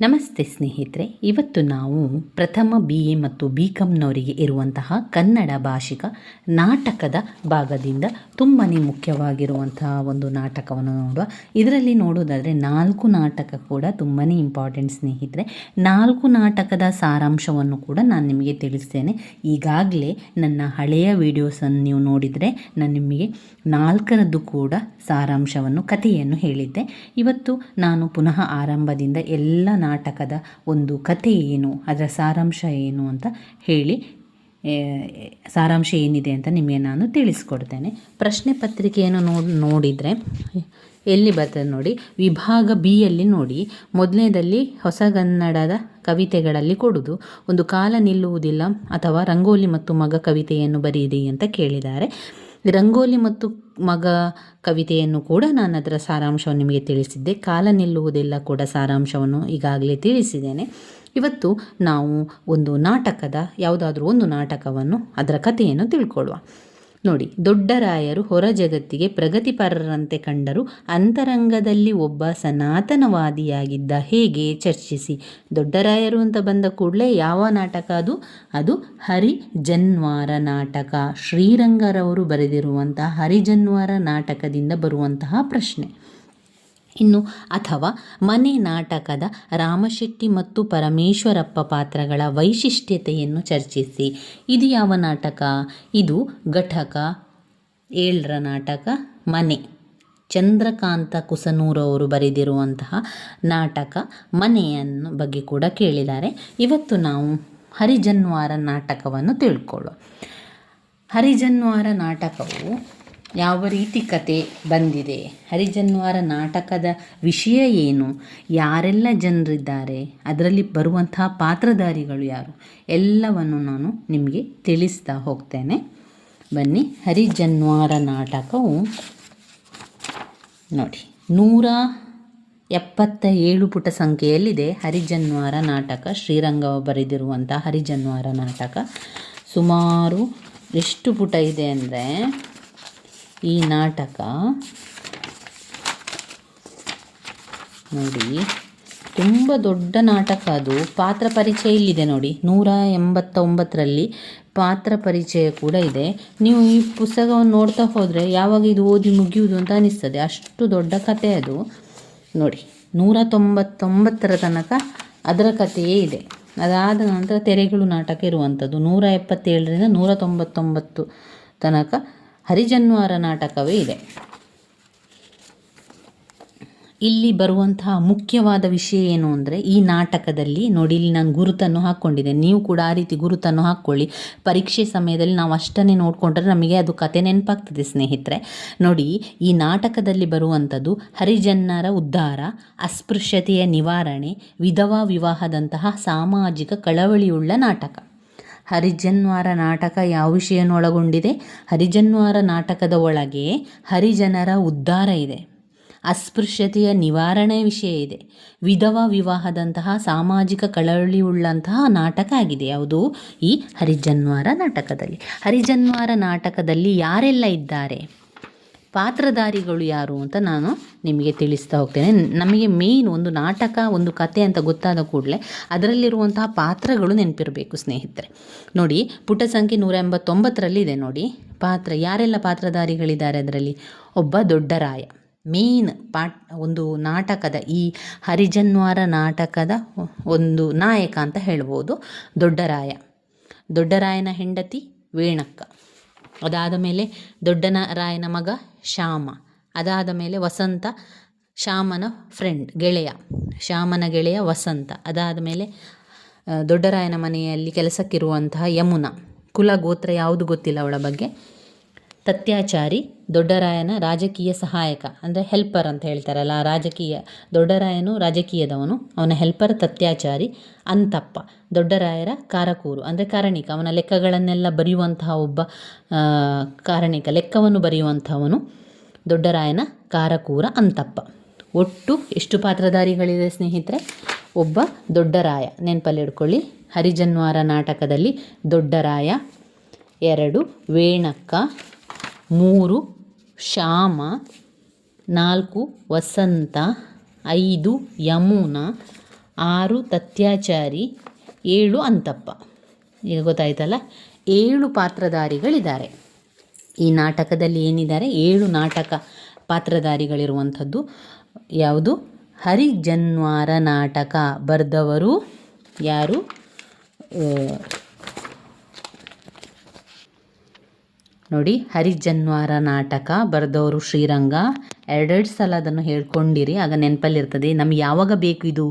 ನಮಸ್ತೆ ಸ್ನೇಹಿತರೆ, ಇವತ್ತು ನಾವು ಪ್ರಥಮ ಬಿ ಎ ಮತ್ತು ಬಿ ಕಾಮ್ನವರಿಗೆ ಇರುವಂತಹ ಕನ್ನಡ ಭಾಷಿಕ ನಾಟಕದ ಭಾಗದಿಂದ ತುಂಬಾ ಮುಖ್ಯವಾಗಿರುವಂತಹ ಒಂದು ನಾಟಕವನ್ನು ನೋಡುವ. ಇದರಲ್ಲಿ ನೋಡೋದಾದರೆ ನಾಲ್ಕು ನಾಟಕ ಕೂಡ ತುಂಬಾ ಇಂಪಾರ್ಟೆಂಟ್ ಸ್ನೇಹಿತರೆ. ನಾಲ್ಕು ನಾಟಕದ ಸಾರಾಂಶವನ್ನು ಕೂಡ ನಾನು ನಿಮಗೆ ತಿಳಿಸ್ತೇನೆ. ಈಗಾಗಲೇ ನನ್ನ ಹಳೆಯ ವಿಡಿಯೋಸನ್ನು ನೀವು ನೋಡಿದರೆ ನಾನು ನಿಮಗೆ ನಾಲ್ಕರದ್ದು ಕೂಡ ಸಾರಾಂಶವನ್ನು, ಕಥೆಯನ್ನು ಹೇಳಿದ್ದೆ. ಇವತ್ತು ನಾನು ಪುನಃ ಆರಂಭದಿಂದ ಎಲ್ಲ ನಾಟಕದ ಒಂದು ಕಥೆ ಏನು, ಅದರ ಸಾರಾಂಶ ಏನು ಅಂತ ಹೇಳಿ ಸಾರಾಂಶ ಏನಿದೆ ಅಂತ ನಿಮಗೆ ನಾನು ತಿಳಿಸ್ಕೊಡ್ತೇನೆ. ಪ್ರಶ್ನೆ ಪತ್ರಿಕೆಯನ್ನು ನೋಡಿ ನೋಡಿದರೆ, ಎಲ್ಲಿ ಬರ್ತದೆ ನೋಡಿ, ವಿಭಾಗ ಬಿ ಯಲ್ಲಿ ನೋಡಿ, ಮೊದಲನೇದಲ್ಲಿ ಹೊಸಗನ್ನಡದ ಕವಿತೆಗಳಲ್ಲಿ ಕೊಡುವುದು ಒಂದು ಕಾಲ ನಿಲ್ಲುವುದಿಲ್ಲ ಅಥವಾ ರಂಗೋಲಿ ಮತ್ತು ಮಗ ಕವಿತೆಯನ್ನು ಬರೆಯಿರಿ ಅಂತ ಕೇಳಿದ್ದಾರೆ. ರಂಗೋಲಿ ಮತ್ತು ಮಗ ಕವಿತೆಯನ್ನು ಕೂಡ ನಾನು ಅದರ ಸಾರಾಂಶವನ್ನು ನಿಮಗೆ ತಿಳಿಸಿದ್ದೆ. ಕಾಲ ನಿಲ್ಲುವುದೆಲ್ಲ ಕೂಡ ಸಾರಾಂಶವನ್ನು ಈಗಾಗಲೇ ತಿಳಿಸಿದ್ದೇನೆ. ಇವತ್ತು ನಾವು ಒಂದು ನಾಟಕದ, ಯಾವುದಾದ್ರೂ ಒಂದು ನಾಟಕವನ್ನು ಅದರ ಕಥೆಯನ್ನು ತಿಳ್ಕೊಳ್ಳುವ. ನೋಡಿ ದೊಡ್ಡರಾಯರು ಹೊರ ಜಗತ್ತಿಗೆ ಪ್ರಗತಿಪರರಂತೆ ಕಂಡರು ಅಂತರಂಗದಲ್ಲಿ ಒಬ್ಬ ಸನಾತನವಾದಿಯಾಗಿದ್ದ ಹೇಗೆ ಚರ್ಚಿಸಿ. ದೊಡ್ಡರಾಯರು ಅಂತ ಬಂದ ಕೂಡಲೇ ಯಾವ ನಾಟಕ ಅದು? ಅದು ಹರಿಜನ್ವಾರ ನಾಟಕ. ಶ್ರೀರಂಗರವರು ಬರೆದಿರುವಂತಹ ಹರಿಜನ್ವಾರ ನಾಟಕದಿಂದ ಬರುವಂತಹ ಪ್ರಶ್ನೆ. ಇನ್ನು ಅಥವಾ ಮನೆ ನಾಟಕದ ರಾಮಶೆಟ್ಟಿ ಮತ್ತು ಪರಮೇಶ್ವರಪ್ಪ ಪಾತ್ರಗಳ ವೈಶಿಷ್ಟ್ಯತೆಯನ್ನು ಚರ್ಚಿಸಿ. ಇದು ಯಾವ ನಾಟಕ? ಇದು ಘಟಕ. ಏಳರ ನಾಟಕ. ಮನೆ. ಚಂದ್ರಕಾಂತ ಕುಸನೂರವರು ಬರೆದಿರುವಂತಹ ನಾಟಕ ಮನೆಯನ್ನು ಬಗ್ಗೆ ಕೂಡ ಕೇಳಿದ್ದಾರೆ. ಇವತ್ತು ನಾವು ಹರಿಜನ್ವಾರ ನಾಟಕವನ್ನು ತಿಳ್ಕೊಳ್ಳೋ ಹರಿಜನ್ವಾರ ನಾಟಕವು ಯಾವ ರೀತಿ ಕತೆ ಬಂದಿದೆ? ಹರಿಜನ್ವಾರ ನಾಟಕದ ವಿಷಯ ಏನು? ಯಾರೆಲ್ಲ ಜನರಿದ್ದಾರೆ? ಅದರಲ್ಲಿ ಬರುವಂತಹ ಪಾತ್ರಧಾರಿಗಳು ಯಾರು? ಎಲ್ಲವನ್ನು ನಾನು ನಿಮಗೆ ತಿಳಿಸ್ತಾ ಹೋಗ್ತೇನೆ. ಬನ್ನಿ, ಹರಿಜನ್ವಾರ ನಾಟಕವು ನೋಡಿ. ನೂರ ಎಪ್ಪತ್ತ ಏಳು ಪುಟ ಸಂಖ್ಯೆಯಲ್ಲಿದೆ ಹರಿಜನ್ವಾರ ನಾಟಕ. ಶ್ರೀರಂಗ ಬರೆದಿರುವಂಥ ಹರಿಜನ್ವಾರ ನಾಟಕ. ಸುಮಾರು ಎಷ್ಟು ಪುಟ ಇದೆ ಅಂದರೆ ಈ ನಾಟಕ ನೋಡಿ, ತುಂಬ ದೊಡ್ಡ ನಾಟಕ ಅದು. ಪಾತ್ರ ಪರಿಚಯ ಇಲ್ಲಿದೆ ನೋಡಿ. ನೂರ ಎಂಬತ್ತೊಂಬತ್ತರಲ್ಲಿ ಪಾತ್ರ ಪರಿಚಯ ಕೂಡ ಇದೆ. ನೀವು ಈ ಪುಸ್ತಕವನ್ನು ನೋಡ್ತಾ ಹೋದರೆ ಯಾವಾಗ ಇದು ಓದಿ ಮುಗಿಯುವುದು ಅಂತ ಅನಿಸ್ತದೆ. ಅಷ್ಟು ದೊಡ್ಡ ಕತೆ ಅದು. ನೋಡಿ, ನೂರ ತೊಂಬತ್ತೊಂಬತ್ತರ ತನಕ ಅದರ ಕಥೆಯೇ ಇದೆ. ಅದಾದ ನಂತರ ತೆರೆಗಳು ನಾಟಕ ಇರುವಂಥದ್ದು. ನೂರ ಎಪ್ಪತ್ತೇಳರಿಂದ ನೂರ ತೊಂಬತ್ತೊಂಬತ್ತು ತನಕ ಹರಿಜನ್ವಾರ ನಾಟಕವೇ ಇದೆ. ಇಲ್ಲಿ ಬರುವಂತಹ ಮುಖ್ಯವಾದ ವಿಷಯ ಏನು ಅಂದರೆ ಈ ನಾಟಕದಲ್ಲಿ ನೋಡಿ ಇಲ್ಲಿ ನಾನು ಗುರುತನ್ನು ಹಾಕ್ಕೊಂಡಿದ್ದೇನೆ ನೀವು ಕೂಡ ಆ ರೀತಿ ಗುರುತನ್ನು ಹಾಕ್ಕೊಳ್ಳಿ. ಪರೀಕ್ಷೆ ಸಮಯದಲ್ಲಿ ನಾವು ಅಷ್ಟನ್ನೇ ನೋಡಿಕೊಂಡ್ರೆ ನಮಗೆ ಅದು ಕತೆ ನೆನಪಾಗ್ತದೆ ಸ್ನೇಹಿತರೆ. ನೋಡಿ, ಈ ನಾಟಕದಲ್ಲಿ ಬರುವಂಥದ್ದು ಹರಿಜನ್ನರ ಉದ್ಧಾರ, ಅಸ್ಪೃಶ್ಯತೆಯ ನಿವಾರಣೆ, ವಿಧವಾ ವಿವಾಹದಂತಹ ಸಾಮಾಜಿಕ ಕಳವಳಿಯುಳ್ಳ ನಾಟಕ. ಹರಿಜನ್ವಾರ ನಾಟಕ ಯಾವ ವಿಷಯವನ್ನು ಒಳಗೊಂಡಿದೆ ಹರಿಜನ್ವಾರ ನಾಟಕದ ಒಳಗೆ ಹರಿಜನರ ಉದ್ಧಾರ ಇದೆ. ಅಸ್ಪೃಶ್ಯತೆಯ ನಿವಾರಣೆ ವಿಷಯ ಇದೆ. ವಿಧವ ವಿವಾಹದಂತಹ ಸಾಮಾಜಿಕ ಕಳವಳಿಯುಳ್ಳಂತಹ ನಾಟಕ ಆಗಿದೆ. ಯಾವುದು? ಈ ಹರಿಜನ್ವಾರ ನಾಟಕದಲ್ಲಿ. ಹರಿಜನ್ವಾರ ನಾಟಕದಲ್ಲಿ ಯಾರೆಲ್ಲ ಇದ್ದಾರೆ? ಪಾತ್ರಧಾರಿಗಳು ಯಾರು ಅಂತ ನಾನು ನಿಮಗೆ ತಿಳಿಸ್ತಾ ಹೋಗ್ತೇನೆ. ನಮಗೆ ಮೇಯ್ನ್ ಒಂದು ನಾಟಕ, ಒಂದು ಕತೆ ಅಂತ ಗೊತ್ತಾದ ಕೂಡಲೇ ಅದರಲ್ಲಿರುವಂತಹ ಪಾತ್ರಗಳು ನೆನಪಿರಬೇಕು ಸ್ನೇಹಿತರೆ. ನೋಡಿ, ಪುಟ ಸಂಖ್ಯೆ ನೂರ ಎಂಬತ್ತೊಂಬತ್ತರಲ್ಲಿ ಇದೆ ನೋಡಿ. ಪಾತ್ರ, ಯಾರೆಲ್ಲ ಪಾತ್ರಧಾರಿಗಳಿದ್ದಾರೆ ಅದರಲ್ಲಿ? ಒಬ್ಬ ದೊಡ್ಡರಾಯ ಮೇನ್ ಪಾಟ್, ಒಂದು ನಾಟಕದ, ಈ ಹರಿಜನ್ವಾರ ನಾಟಕದ ಒಂದು ನಾಯಕ ಅಂತ ಹೇಳ್ಬೋದು. ದೊಡ್ಡರಾಯ ದೊಡ್ಡರಾಯನ ಹೆಂಡತಿ ವೇಣಕ್ಕ. ಅದಾದ ಮೇಲೆ ದೊಡ್ಡನ ರಾಯನ ಮಗ ಶ್ಯಾಮ. ಅದಾದ ಮೇಲೆ ವಸಂತ, ಶ್ಯಾಮನ ಫ್ರೆಂಡ್ ಗೆಳೆಯ. ಶ್ಯಾಮನ ಗೆಳೆಯ ವಸಂತ. ಅದಾದ ಮೇಲೆ ದೊಡ್ಡರಾಯನ ಮನೆಯಲ್ಲಿ ಕೆಲಸಕ್ಕಿರುವಂತಹ ಯಮುನಾ. ಕುಲ, ಗೋತ್ರ ಯಾವುದು ಗೊತ್ತಿಲ್ಲ ಅವಳ ಬಗ್ಗೆ. ತತ್ಯಾಚಾರಿ, ದೊಡ್ಡರಾಯನ ರಾಜಕೀಯ ಸಹಾಯಕ, ಅಂದರೆ ಹೆಲ್ಪರ್ ಅಂತ ಹೇಳ್ತಾರಲ್ಲ ರಾಜಕೀಯ, ದೊಡ್ಡರಾಯನು ರಾಜಕೀಯದವನು, ಅವನ ಹೆಲ್ಪರ್ ತತ್ಯಾಚಾರಿ, ಅಂತಪ್ಪ, ದೊಡ್ಡರಾಯರ ಕಾರಕೂರು, ಅಂದರೆ ಕಾರಣಿಕ, ಅವನ ಲೆಕ್ಕಗಳನ್ನೆಲ್ಲ ಬರೆಯುವಂತಹ ಒಬ್ಬ ಕಾರಣಿಕ, ಲೆಕ್ಕವನ್ನು ಬರೆಯುವಂಥವನು ದೊಡ್ಡರಾಯನ ಕಾರಕೂರ, ಅಂತಪ್ಪ. ಒಟ್ಟು ಎಷ್ಟು ಪಾತ್ರಧಾರಿಗಳಿದೆ ಸ್ನೇಹಿತರೆ? ಒಬ್ಬ ದೊಡ್ಡರಾಯ, ನೆನಪಲ್ಲಿ ಇಡ್ಕೊಳ್ಳಿ ಹರಿಜನ್ವಾರ ನಾಟಕದಲ್ಲಿ ದೊಡ್ಡರಾಯ, ಎರಡು, ವೇಣಕ್ಕ ಮೂರು, ಶ್ಯಾಮ, ನಾಲ್ಕು, ವಸಂತ, ಐದು, ಯಮುನಾ, ಆರು, ತತ್ಯಾಚಾರಿ, ಏಳು, ಅಂತಪ್ಪ. ಈಗ ಗೊತ್ತಾಯ್ತಲ್ಲ? ಏಳು ಪಾತ್ರಧಾರಿಗಳಿದ್ದಾರೆ. ಈ ನಾಟಕದಲ್ಲಿ ಏನಿದ್ದಾರೆ? ಏಳು ನಾಟಕ ಪಾತ್ರಧಾರಿಗಳಿರುವಂಥದ್ದು. ಯಾವುದು? ಹರಿಜನ್ವಾರ ನಾಟಕ ಬರೆದವರು ಯಾರು ಆ, ನೋಡಿ, ಹರಿಜನ್ವಾರ ನಾಟಕ ಬರೆದವರು ಶ್ರೀರಂಗ. ಎರಡೆರಡು ಸಲ ಅದನ್ನು ಹೇಳ್ಕೊಂಡಿರಿ, ಆಗ ನೆನಪಲ್ಲಿರ್ತದೆ ನಮ್ಗೆ ಯಾವಾಗ ಬೇಕು ಇದು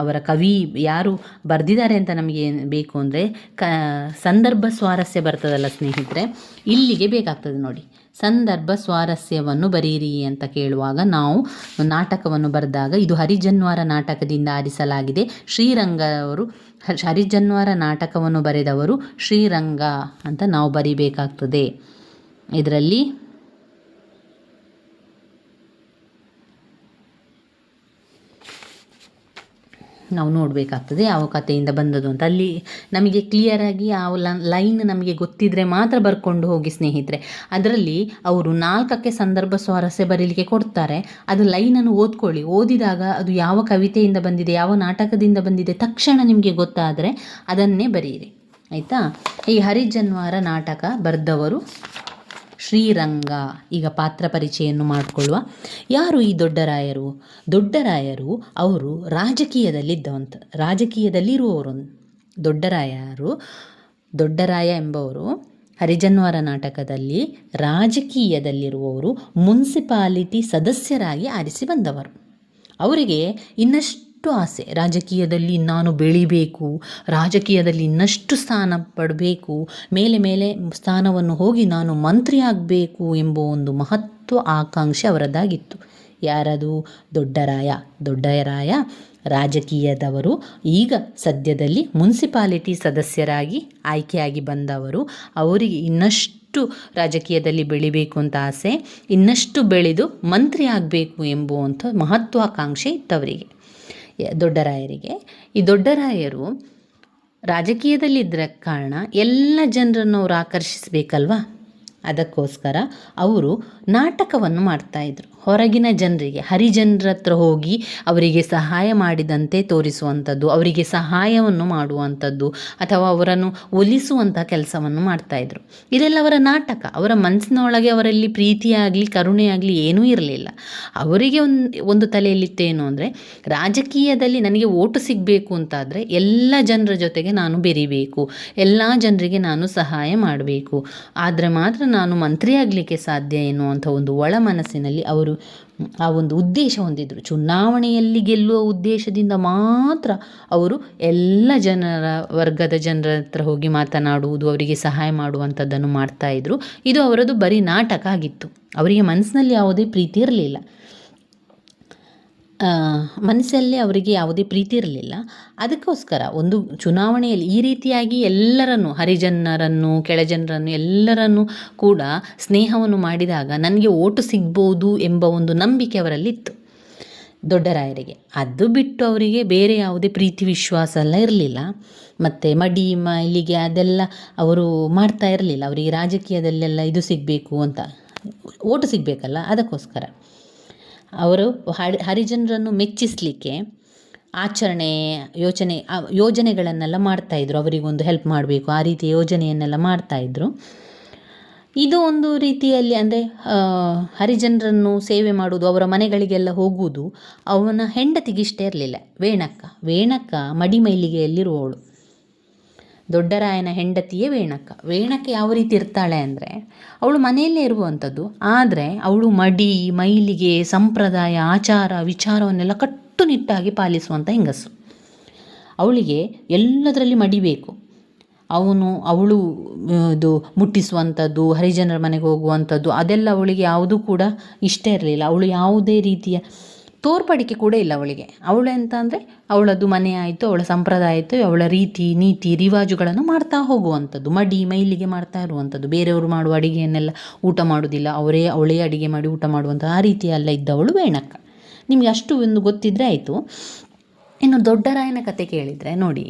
ಅವರ ಕವಿ ಯಾರು ಬರೆದಿದ್ದಾರೆ ಅಂತ ನಮಗೆ ಬೇಕು ಅಂದರೆ, ಕ, ಸಂದರ್ಭ ಸ್ವಾರಸ್ಯ ಬರ್ತದಲ್ಲ ಸ್ನೇಹಿತರೆ, ಇಲ್ಲಿಗೆ ಬೇಕಾಗ್ತದೆ ನೋಡಿ. ಸಂದರ್ಭ ಸ್ವಾರಸ್ಯವನ್ನು ಬರೀರಿ ಅಂತ ಕೇಳುವಾಗ ನಾವು ನಾಟಕವನ್ನು ಬರೆದಾಗ ಇದು ಹರಿಜನ್ವಾರ ನಾಟಕದಿಂದ ಆರಿಸಲಾಗಿದೆ. ಶ್ರೀರಂಗ ಅವರು ಹರಿಜನ್ವಾರ ನಾಟಕವನ್ನು ಬರೆದವರು ಶ್ರೀರಂಗ ಅಂತ ನಾವು ಬರಿಬೇಕಾಗ್ತದೆ. ಇದರಲ್ಲಿ ನಾವು ನೋಡಬೇಕಾಗ್ತದೆ, ಯಾವ ಕಥೆಯಿಂದ ಬಂದದ್ದು ಅಂತ. ಅಲ್ಲಿ ನಮಗೆ ಕ್ಲಿಯರಾಗಿ ಆ ಲೈನ್ ನಮಗೆ ಗೊತ್ತಿದ್ರೆ ಮಾತ್ರ ಬರ್ಕೊಂಡು ಹೋಗಿ ಸ್ನೇಹಿತರೆ. ಅದರಲ್ಲಿ ಅವರು ನಾಲ್ಕಕ್ಕೆ ಸಂದರ್ಭ ಸ್ವಾರಸ್ಯ ಬರೀಲಿಕ್ಕೆ ಕೊಡ್ತಾರೆ. ಅದು ಲೈನನ್ನು ಓದ್ಕೊಳ್ಳಿ. ಓದಿದಾಗ ಅದು ಯಾವ ಕವಿತೆಯಿಂದ ಬಂದಿದೆ, ಯಾವ ನಾಟಕದಿಂದ ಬಂದಿದೆ ತಕ್ಷಣ ನಿಮಗೆ ಗೊತ್ತಾದರೆ ಅದನ್ನೇ ಬರೀರಿ. ಆಯಿತಾ? ಈ ಹರಿಜನ್ವಾರ ನಾಟಕ ಬರೆದವರು ಶ್ರೀರಂಗ. ಈಗ ಪಾತ್ರ ಪರಿಚಯನ್ನು ಮಾಡಿಕೊಳ್ಳುವ. ಯಾರು ಈ ದೊಡ್ಡರಾಯರು ದೊಡ್ಡರಾಯರು ಅವರು ರಾಜಕೀಯದಲ್ಲಿದ್ದವಂತ ರಾಜಕೀಯದಲ್ಲಿರುವವರು ದೊಡ್ಡರಾಯರು ದೊಡ್ಡರಾಯ ಎಂಬವರು ಹರಿಜನ್ವರ ನಾಟಕದಲ್ಲಿ ರಾಜಕೀಯದಲ್ಲಿರುವವರು ಮುನ್ಸಿಪಾಲಿಟಿ ಸದಸ್ಯರಾಗಿ ಆರಿಸಿ ಬಂದವರು. ಅವರಿಗೆ ಇನ್ನಷ್ಟು ಆಸೆ. ರಾಜಕೀಯದಲ್ಲಿ ನಾನು ಬೆಳಿಬೇಕು, ರಾಜಕೀಯದಲ್ಲಿ ಇನ್ನಷ್ಟು ಸ್ಥಾನ ಪಡಬೇಕು, ಮೇಲೆ ಮೇಲೆ ಸ್ಥಾನವನ್ನು ಹೋಗಿ ನಾನು ಮಂತ್ರಿ ಆಗಬೇಕು ಎಂಬ ಒಂದು ಮಹತ್ವ ಆಕಾಂಕ್ಷೆ ಅವರದ್ದಾಗಿತ್ತು ಯಾರದು? ದೊಡ್ಡರಾಯ. ದೊಡ್ಡರಾಯ ರಾಜಕೀಯದವರು. ಈಗ ಸದ್ಯದಲ್ಲಿ ಮುನ್ಸಿಪಾಲಿಟಿ ಸದಸ್ಯರಾಗಿ ಆಯ್ಕೆಯಾಗಿ ಬಂದವರು. ಅವರಿಗೆ ಇನ್ನಷ್ಟು ರಾಜಕೀಯದಲ್ಲಿ ಬೆಳಿಬೇಕು ಅಂತ ಆಸೆ, ಇನ್ನಷ್ಟು ಬೆಳೆದು ಮಂತ್ರಿ ಆಗಬೇಕು ಎಂಬುವಂಥ ಮಹತ್ವಾಕಾಂಕ್ಷೆ ಇತ್ತವರಿಗೆ. ದೊಡ್ಡರಾಯರಿಗೆ ಈ ದೊಡ್ಡರಾಯರು ರಾಜಕೀಯದಲ್ಲಿದ್ದ ಕಾರಣ ಎಲ್ಲ ಜನರನ್ನು ಅವರು ಆಕರ್ಷಿಸಬೇಕಲ್ವಾ? ಅದಕ್ಕೋಸ್ಕರ ಅವರು ನಾಟಕವನ್ನು ಮಾಡ್ತಾಯಿದ್ರು ಹೊರಗಿನ ಜನರಿಗೆ, ಹರಿಜನರ ಹತ್ರ ಹೋಗಿ ಅವರಿಗೆ ಸಹಾಯ ಮಾಡಿದಂತೆ ತೋರಿಸುವಂಥದ್ದು, ಅವರಿಗೆ ಸಹಾಯವನ್ನು ಮಾಡುವಂಥದ್ದು, ಅಥವಾ ಅವರನ್ನು ಒಲಿಸುವಂಥ ಕೆಲಸವನ್ನು ಮಾಡ್ತಾಯಿದ್ರು ಇದೆಲ್ಲ ಅವರ ನಾಟಕ. ಅವರ ಮನಸ್ಸಿನೊಳಗೆ ಅವರಲ್ಲಿ ಪ್ರೀತಿಯಾಗಲಿ, ಕರುಣೆಯಾಗಲಿ ಏನೂ ಇರಲಿಲ್ಲ. ಅವರಿಗೆ ಒಂದು ಒಂದು ತಲೆಯಲ್ಲಿತ್ತೇನು ಅಂದರೆ, ರಾಜಕೀಯದಲ್ಲಿ ನನಗೆ ಓಟು ಸಿಗಬೇಕು ಅಂತಾದರೆ ಎಲ್ಲ ಜನರ ಜೊತೆಗೆ ನಾನು ಬೆರಿಬೇಕು, ಎಲ್ಲ ಜನರಿಗೆ ನಾನು ಸಹಾಯ ಮಾಡಬೇಕು. ಆದರೆ ಮಾತ್ರ ನಾನು ಮಂತ್ರಿಯಾಗಲಿಕ್ಕೆ ಸಾಧ್ಯ ಎನ್ನುವಂಥ ಒಂದು ಒಳ ಮನಸ್ಸಿನಲ್ಲಿ ಅವರು ಆ ಒಂದು ಉದ್ದೇಶ ಹೊಂದಿದ್ದರು ಚುನಾವಣೆಯಲ್ಲಿ ಗೆಲ್ಲುವ ಉದ್ದೇಶದಿಂದ ಮಾತ್ರ ಅವರು ಎಲ್ಲ ಜನರ, ವರ್ಗದ ಜನರ ಹತ್ರ ಹೋಗಿ ಮಾತನಾಡುವುದು, ಅವರಿಗೆ ಸಹಾಯ ಮಾಡುವಂಥದ್ದನ್ನು ಇದ್ದರು ಇದು ಅವರದು ಬರೀ ನಾಟಕ ಆಗಿತ್ತು. ಅವರಿಗೆ ಮನಸ್ಸಿನಲ್ಲಿ ಯಾವುದೇ ಪ್ರೀತಿ ಇರಲಿಲ್ಲ. ಮನಸ್ಸಲ್ಲಿ ಅವರಿಗೆ ಯಾವುದೇ ಪ್ರೀತಿ ಇರಲಿಲ್ಲ. ಅದಕ್ಕೋಸ್ಕರ ಒಂದು ಚುನಾವಣೆಯಲ್ಲಿ ಈ ರೀತಿಯಾಗಿ ಎಲ್ಲರನ್ನು, ಹರಿಜನರನ್ನು, ಕೆಳಜನರನ್ನು ಎಲ್ಲರನ್ನು ಕೂಡ ಸ್ನೇಹವನ್ನು ಮಾಡಿದಾಗ ನನಗೆ ಓಟು ಸಿಗ್ಬೋದು ಎಂಬ ಒಂದು ನಂಬಿಕೆ ಅವರಲ್ಲಿತ್ತು. ದೊಡ್ಡರಾಯರಿಗೆ ಅದು ಬಿಟ್ಟು ಅವರಿಗೆ ಬೇರೆ ಯಾವುದೇ ಪ್ರೀತಿ, ವಿಶ್ವಾಸ ಎಲ್ಲ ಇರಲಿಲ್ಲ. ಮತ್ತು ಮಡಿ ಮೈಲಿಗೆ ಅದೆಲ್ಲ ಅವರು ಮಾಡ್ತಾ ಇರಲಿಲ್ಲ. ಅವರಿಗೆ ರಾಜಕೀಯದಲ್ಲೆಲ್ಲ ಇದು ಸಿಗಬೇಕು ಅಂತ. ಓಟು ಸಿಗಬೇಕಲ್ಲ ಅದಕ್ಕೋಸ್ಕರ. ಅವರು ಹರಿ, ಹರಿಜನರನ್ನು ಮೆಚ್ಚಿಸಲಿಕ್ಕೆ ಆಚರಣೆ, ಯೋಚನೆ ಯೋಜನೆಗಳನ್ನೆಲ್ಲ ಮಾಡ್ತಾಯಿದ್ರು ಅವರಿಗೊಂದು ಹೆಲ್ಪ್ ಮಾಡಬೇಕು. ಆ ರೀತಿ ಯೋಜನೆಯನ್ನೆಲ್ಲ ಮಾಡ್ತಾಯಿದ್ರು ಇದು ಒಂದು ರೀತಿಯಲ್ಲಿ ಅಂದರೆ ಹರಿಜನರನ್ನು ಸೇವೆ ಮಾಡುವುದು, ಅವರ ಮನೆಗಳಿಗೆಲ್ಲ ಹೋಗುವುದು, ಅವನ ಹೆಂಡತಿಗಿಷ್ಟ ಇರಲಿಲ್ಲ. ವೇಣಕ್ಕ ವೇಣಕ್ಕ ಮಡಿಮೈಲಿಗೆಯಲ್ಲಿರುವವಳು. ದೊಡ್ಡರಾಯನ ಹೆಂಡತಿಯೇ ವೇಣಕ್ಕ ವೇಣಕ್ಕ ಯಾವ ರೀತಿ ಇರ್ತಾಳೆ ಅಂದರೆ, ಅವಳು ಮನೆಯಲ್ಲೇ ಇರುವಂಥದ್ದು ಆದರೆ ಅವಳು ಮಡಿ, ಮೈಲಿಗೆ, ಸಂಪ್ರದಾಯ, ಆಚಾರ, ವಿಚಾರವನ್ನೆಲ್ಲ ಕಟ್ಟುನಿಟ್ಟಾಗಿ ಪಾಲಿಸುವಂಥ ಹೆಂಗಸು. ಅವಳಿಗೆ ಎಲ್ಲದರಲ್ಲಿ ಮಡಿಬೇಕು ಅವನು, ಅವಳು ಇದು ಮುಟ್ಟಿಸುವಂಥದ್ದು ಹರಿಜನರ ಮನೆಗೆ ಹೋಗುವಂಥದ್ದು ಅದೆಲ್ಲ ಅವಳಿಗೆ ಯಾವುದೂ ಕೂಡ ಇಷ್ಟ ಇರಲಿಲ್ಲ. ಅವಳು ಯಾವುದೇ ರೀತಿಯ ತೋರ್ಪಡಿಕೆ ಕೂಡ ಇಲ್ಲ ಅವಳಿಗೆ. ಅವಳು ಎಂತ ಅಂದರೆ ಅವಳದ್ದು ಮನೆ ಆಯಿತು, ಅವಳ ಸಂಪ್ರದಾಯ ಆಯಿತು, ಅವಳ ರೀತಿ, ನೀತಿ, ರಿವಾಜುಗಳನ್ನು ಮಾಡ್ತಾ ಹೋಗುವಂಥದ್ದು. ಮಡಿ, ಮೈಲಿಗೆ ಮಾಡ್ತಾ ಇರುವಂಥದ್ದು. ಬೇರೆಯವರು ಮಾಡುವ ಅಡುಗೆಯನ್ನೆಲ್ಲ ಊಟ ಮಾಡೋದಿಲ್ಲ ಅವರೇ, ಅವಳೇ ಅಡುಗೆ ಮಾಡಿ ಊಟ ಮಾಡುವಂಥ ಆ ರೀತಿಯೆಲ್ಲ ಇದ್ದವಳು ವೇಣಕ್ಕ. ನಿಮಗೆ ಅಷ್ಟು ಒಂದು ಗೊತ್ತಿದ್ದರೆ ಆಯಿತು. ಇನ್ನು ದೊಡ್ಡರಾಯನ ಕತೆ ಕೇಳಿದರೆ ನೋಡಿ,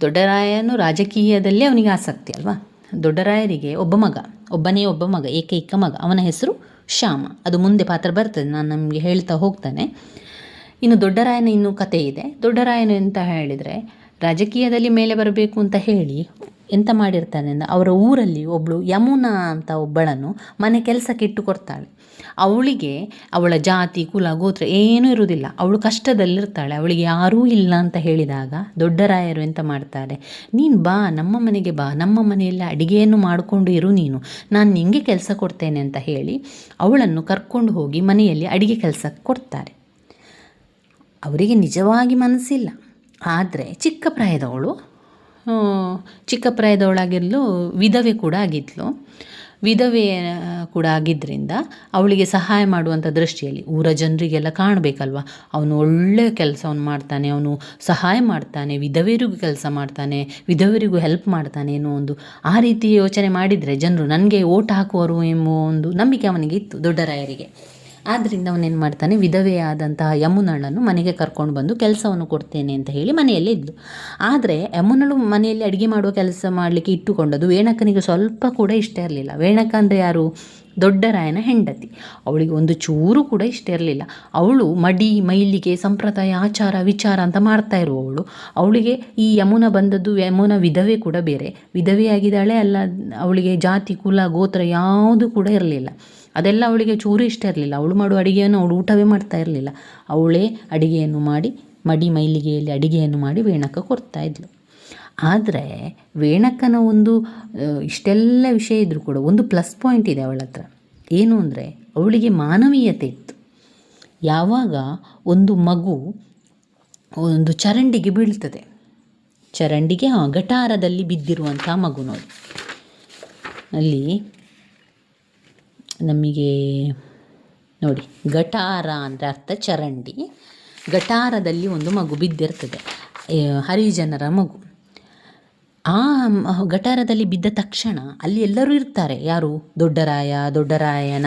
ದೊಡ್ಡರಾಯನು ರಾಜಕೀಯದಲ್ಲೇ ಅವನಿಗೆ ಆಸಕ್ತಿ ಅಲ್ವಾ? ದೊಡ್ಡರಾಯರಿಗೆ ಒಬ್ಬ ಮಗ, ಒಬ್ಬನೇ ಒಬ್ಬ ಮಗ, ಏಕೈಕ ಮಗ. ಅವನ ಹೆಸರು ಶ್ಯಾಮ. ಅದು ಮುಂದೆ ಪಾತ್ರ ಬರ್ತದೆ, ನಾನು ನಮಗೆ ಹೇಳ್ತಾ ಹೋಗ್ತಾನೆ. ಇನ್ನು ದೊಡ್ಡರಾಯನ ಇನ್ನೂ ಕತೆ ಇದೆ. ದೊಡ್ಡರಾಯನು ಅಂತ ಹೇಳಿದರೆ, ರಾಜಕೀಯದಲ್ಲಿ ಮೇಲೆ ಬರಬೇಕು ಅಂತ ಹೇಳಿ ಎಂತ ಮಾಡಿರ್ತಾನೆ ಅಂದರೆ, ಅವರ ಊರಲ್ಲಿ ಒಬ್ಬಳು ಯಮುನಾ ಅಂತ ಒಬ್ಬಳನ್ನು ಮನೆ ಕೆಲಸಕ್ಕೆ ಇಟ್ಟು ಕೊಡ್ತಾಳೆ. ಅವಳಿಗೆ ಅವಳ ಜಾತಿ, ಕುಲ, ಗೋತ್ರ ಏನೂ ಇರುವುದಿಲ್ಲ. ಅವಳು ಕಷ್ಟದಲ್ಲಿರ್ತಾಳೆ. ಅವಳಿಗೆ ಯಾರೂ ಇಲ್ಲ ಅಂತ ಹೇಳಿದಾಗ ದೊಡ್ಡರಾಯರು ಎಂತ ಮಾಡ್ತಾರೆ? ನೀನು ಬಾ, ನಮ್ಮ ಮನೆಗೆ ಬಾ. ನಮ್ಮ ಮನೆಯಲ್ಲಿ ಅಡಿಗೆಯನ್ನು ಮಾಡಿಕೊಂಡು ಇರು ನೀನು. ನಾನು ನಿಂಗೆ ಕೆಲಸ ಕೊಡ್ತೇನೆ ಅಂತ ಹೇಳಿ ಅವಳನ್ನು ಕರ್ಕೊಂಡು ಹೋಗಿ ಮನೆಯಲ್ಲಿ ಅಡಿಗೆ ಕೆಲಸ ಕೊಡ್ತಾರೆ. ಅವರಿಗೆ ನಿಜವಾಗಿ ಮನಸ್ಸಿಲ್ಲ. ಆದರೆ ಚಿಕ್ಕ ಪ್ರಾಯದವಳು ಚಿಕ್ಕ ಪ್ರಾಯದವಳಾಗಿರಲು ವಿಧವೆ ಕೂಡ ಆಗಿದ್ಲು. ವಿಧವೆ ಕೂಡ ಆಗಿದ್ದರಿಂದ ಅವಳಿಗೆ ಸಹಾಯ ಮಾಡುವಂಥ ದೃಷ್ಟಿಯಲ್ಲಿ ಊರ ಜನರಿಗೆಲ್ಲ ಕಾಣಬೇಕಲ್ವ? ಅವನು ಒಳ್ಳೆಯ ಕೆಲಸವನ್ನು ಮಾಡ್ತಾನೆ, ಅವನು ಸಹಾಯ ಮಾಡ್ತಾನೆ, ವಿಧವೆಯರಿಗೂ ಕೆಲಸ ಮಾಡ್ತಾನೆ, ವಿಧವೆಯರಿಗೂ ಹೆಲ್ಪ್ ಮಾಡ್ತಾನೆ ಒಂದು ಆ ರೀತಿ ಯೋಚನೆ ಮಾಡಿದರೆ ಜನರು, ನನಗೆ ಓಟ್ ಹಾಕುವರು ಎಂಬ ಒಂದು ನಂಬಿಕೆ ಅವನಿಗೆ ಇತ್ತು ದೊಡ್ಡರಾಯರಿಗೆ ಆದ್ದರಿಂದ ಅವನೇನು ಮಾಡ್ತಾನೆ ವಿಧವೆಯಾದಂತಹ ಯಮುನಳನ್ನು ಮನೆಗೆ ಕರ್ಕೊಂಡು ಬಂದು ಕೆಲಸವನ್ನು ಕೊಡ್ತೇನೆ ಅಂತ ಹೇಳಿ ಮನೆಯಲ್ಲೇ ಇದ್ಲು. ಆದರೆ ಯಮುನಳು ಮನೆಯಲ್ಲಿ ಅಡುಗೆ ಮಾಡುವ ಕೆಲಸ ಮಾಡಲಿಕ್ಕೆ ಇಟ್ಟುಕೊಂಡದ್ದು ವೇಣಕನಿಗೆ ಸ್ವಲ್ಪ ಕೂಡ ಇಷ್ಟ ಇರಲಿಲ್ಲ. ವೇಣಕ ಅಂದರೆ ಯಾರು? ದೊಡ್ಡರಾಯನ ಹೆಂಡತಿ. ಅವಳಿಗೆ ಒಂದು ಚೂರು ಕೂಡ ಇಷ್ಟ ಇರಲಿಲ್ಲ. ಅವಳು ಮಡಿ, ಮೈಲಿಗೆ, ಸಂಪ್ರದಾಯ, ಆಚಾರ, ವಿಚಾರ ಅಂತ ಮಾಡ್ತಾ ಇರುವವಳು. ಅವಳಿಗೆ ಈ ಯಮುನ ಬಂದದ್ದು ಯಮುನ ವಿಧವೆ ಕೂಡ ಬೇರೆ. ವಿಧವೆಯಾಗಿದ್ದಾಳೆ, ಅಲ್ಲ, ಅವಳಿಗೆ ಜಾತಿ, ಕುಲ, ಗೋತ್ರ ಯಾವುದು ಕೂಡ ಇರಲಿಲ್ಲ. ಅದೆಲ್ಲ ಅವಳಿಗೆ ಚೂರು ಇಷ್ಟ ಇರಲಿಲ್ಲ. ಅವಳು ಮಾಡುವ ಅಡುಗೆಯನ್ನು ಅವಳು ಊಟವೇ ಮಾಡ್ತಾ ಇರಲಿಲ್ಲ. ಅವಳೇ ಅಡುಗೆಯನ್ನು ಮಾಡಿ, ಮಡಿ ಮೈಲಿಗೆಯಲ್ಲಿ ಅಡುಗೆಯನ್ನು ಮಾಡಿ ವೇಣಕ್ಕ ಕೊಡ್ತಾ ಇದ್ಲು. ಆದರೆ ವೇಣಕ್ಕನ ಒಂದು ಇಷ್ಟೆಲ್ಲ ವಿಷಯ ಇದ್ದರೂ ಕೂಡ ಒಂದು ಪ್ಲಸ್ ಪಾಯಿಂಟ್ ಇದೆ ಅವಳ ಹತ್ರ. ಏನು ಅಂದರೆ ಅವಳಿಗೆ ಮಾನವೀಯತೆ ಇತ್ತು. ಯಾವಾಗ ಒಂದು ಮಗು ಒಂದು ಚರಂಡಿಗೆ ಬೀಳ್ತದೆ. ಚರಂಡಿಗೆ ಗಟಾರದಲ್ಲಿ ಬಿದ್ದಿರುವಂಥ ಮಗು ನೋಡಿ. ಅಲ್ಲಿ ನಮಗೆ ನೋಡಿ ಗಟಾರ ಅಂದರೆ ಅರ್ಥ ಚರಂಡಿ. ಗಟಾರದಲ್ಲಿ ಒಂದು ಮಗು ಬಿದ್ದಿರ್ತದೆ. ಹರಿಜನರ ಮಗು. ಆ ಗಟಾರದಲ್ಲಿ ಬಿದ್ದ ತಕ್ಷಣ ಅಲ್ಲಿ ಎಲ್ಲರೂ ಇರ್ತಾರೆ. ಯಾರು? ದೊಡ್ಡರಾಯ, ದೊಡ್ಡರಾಯನ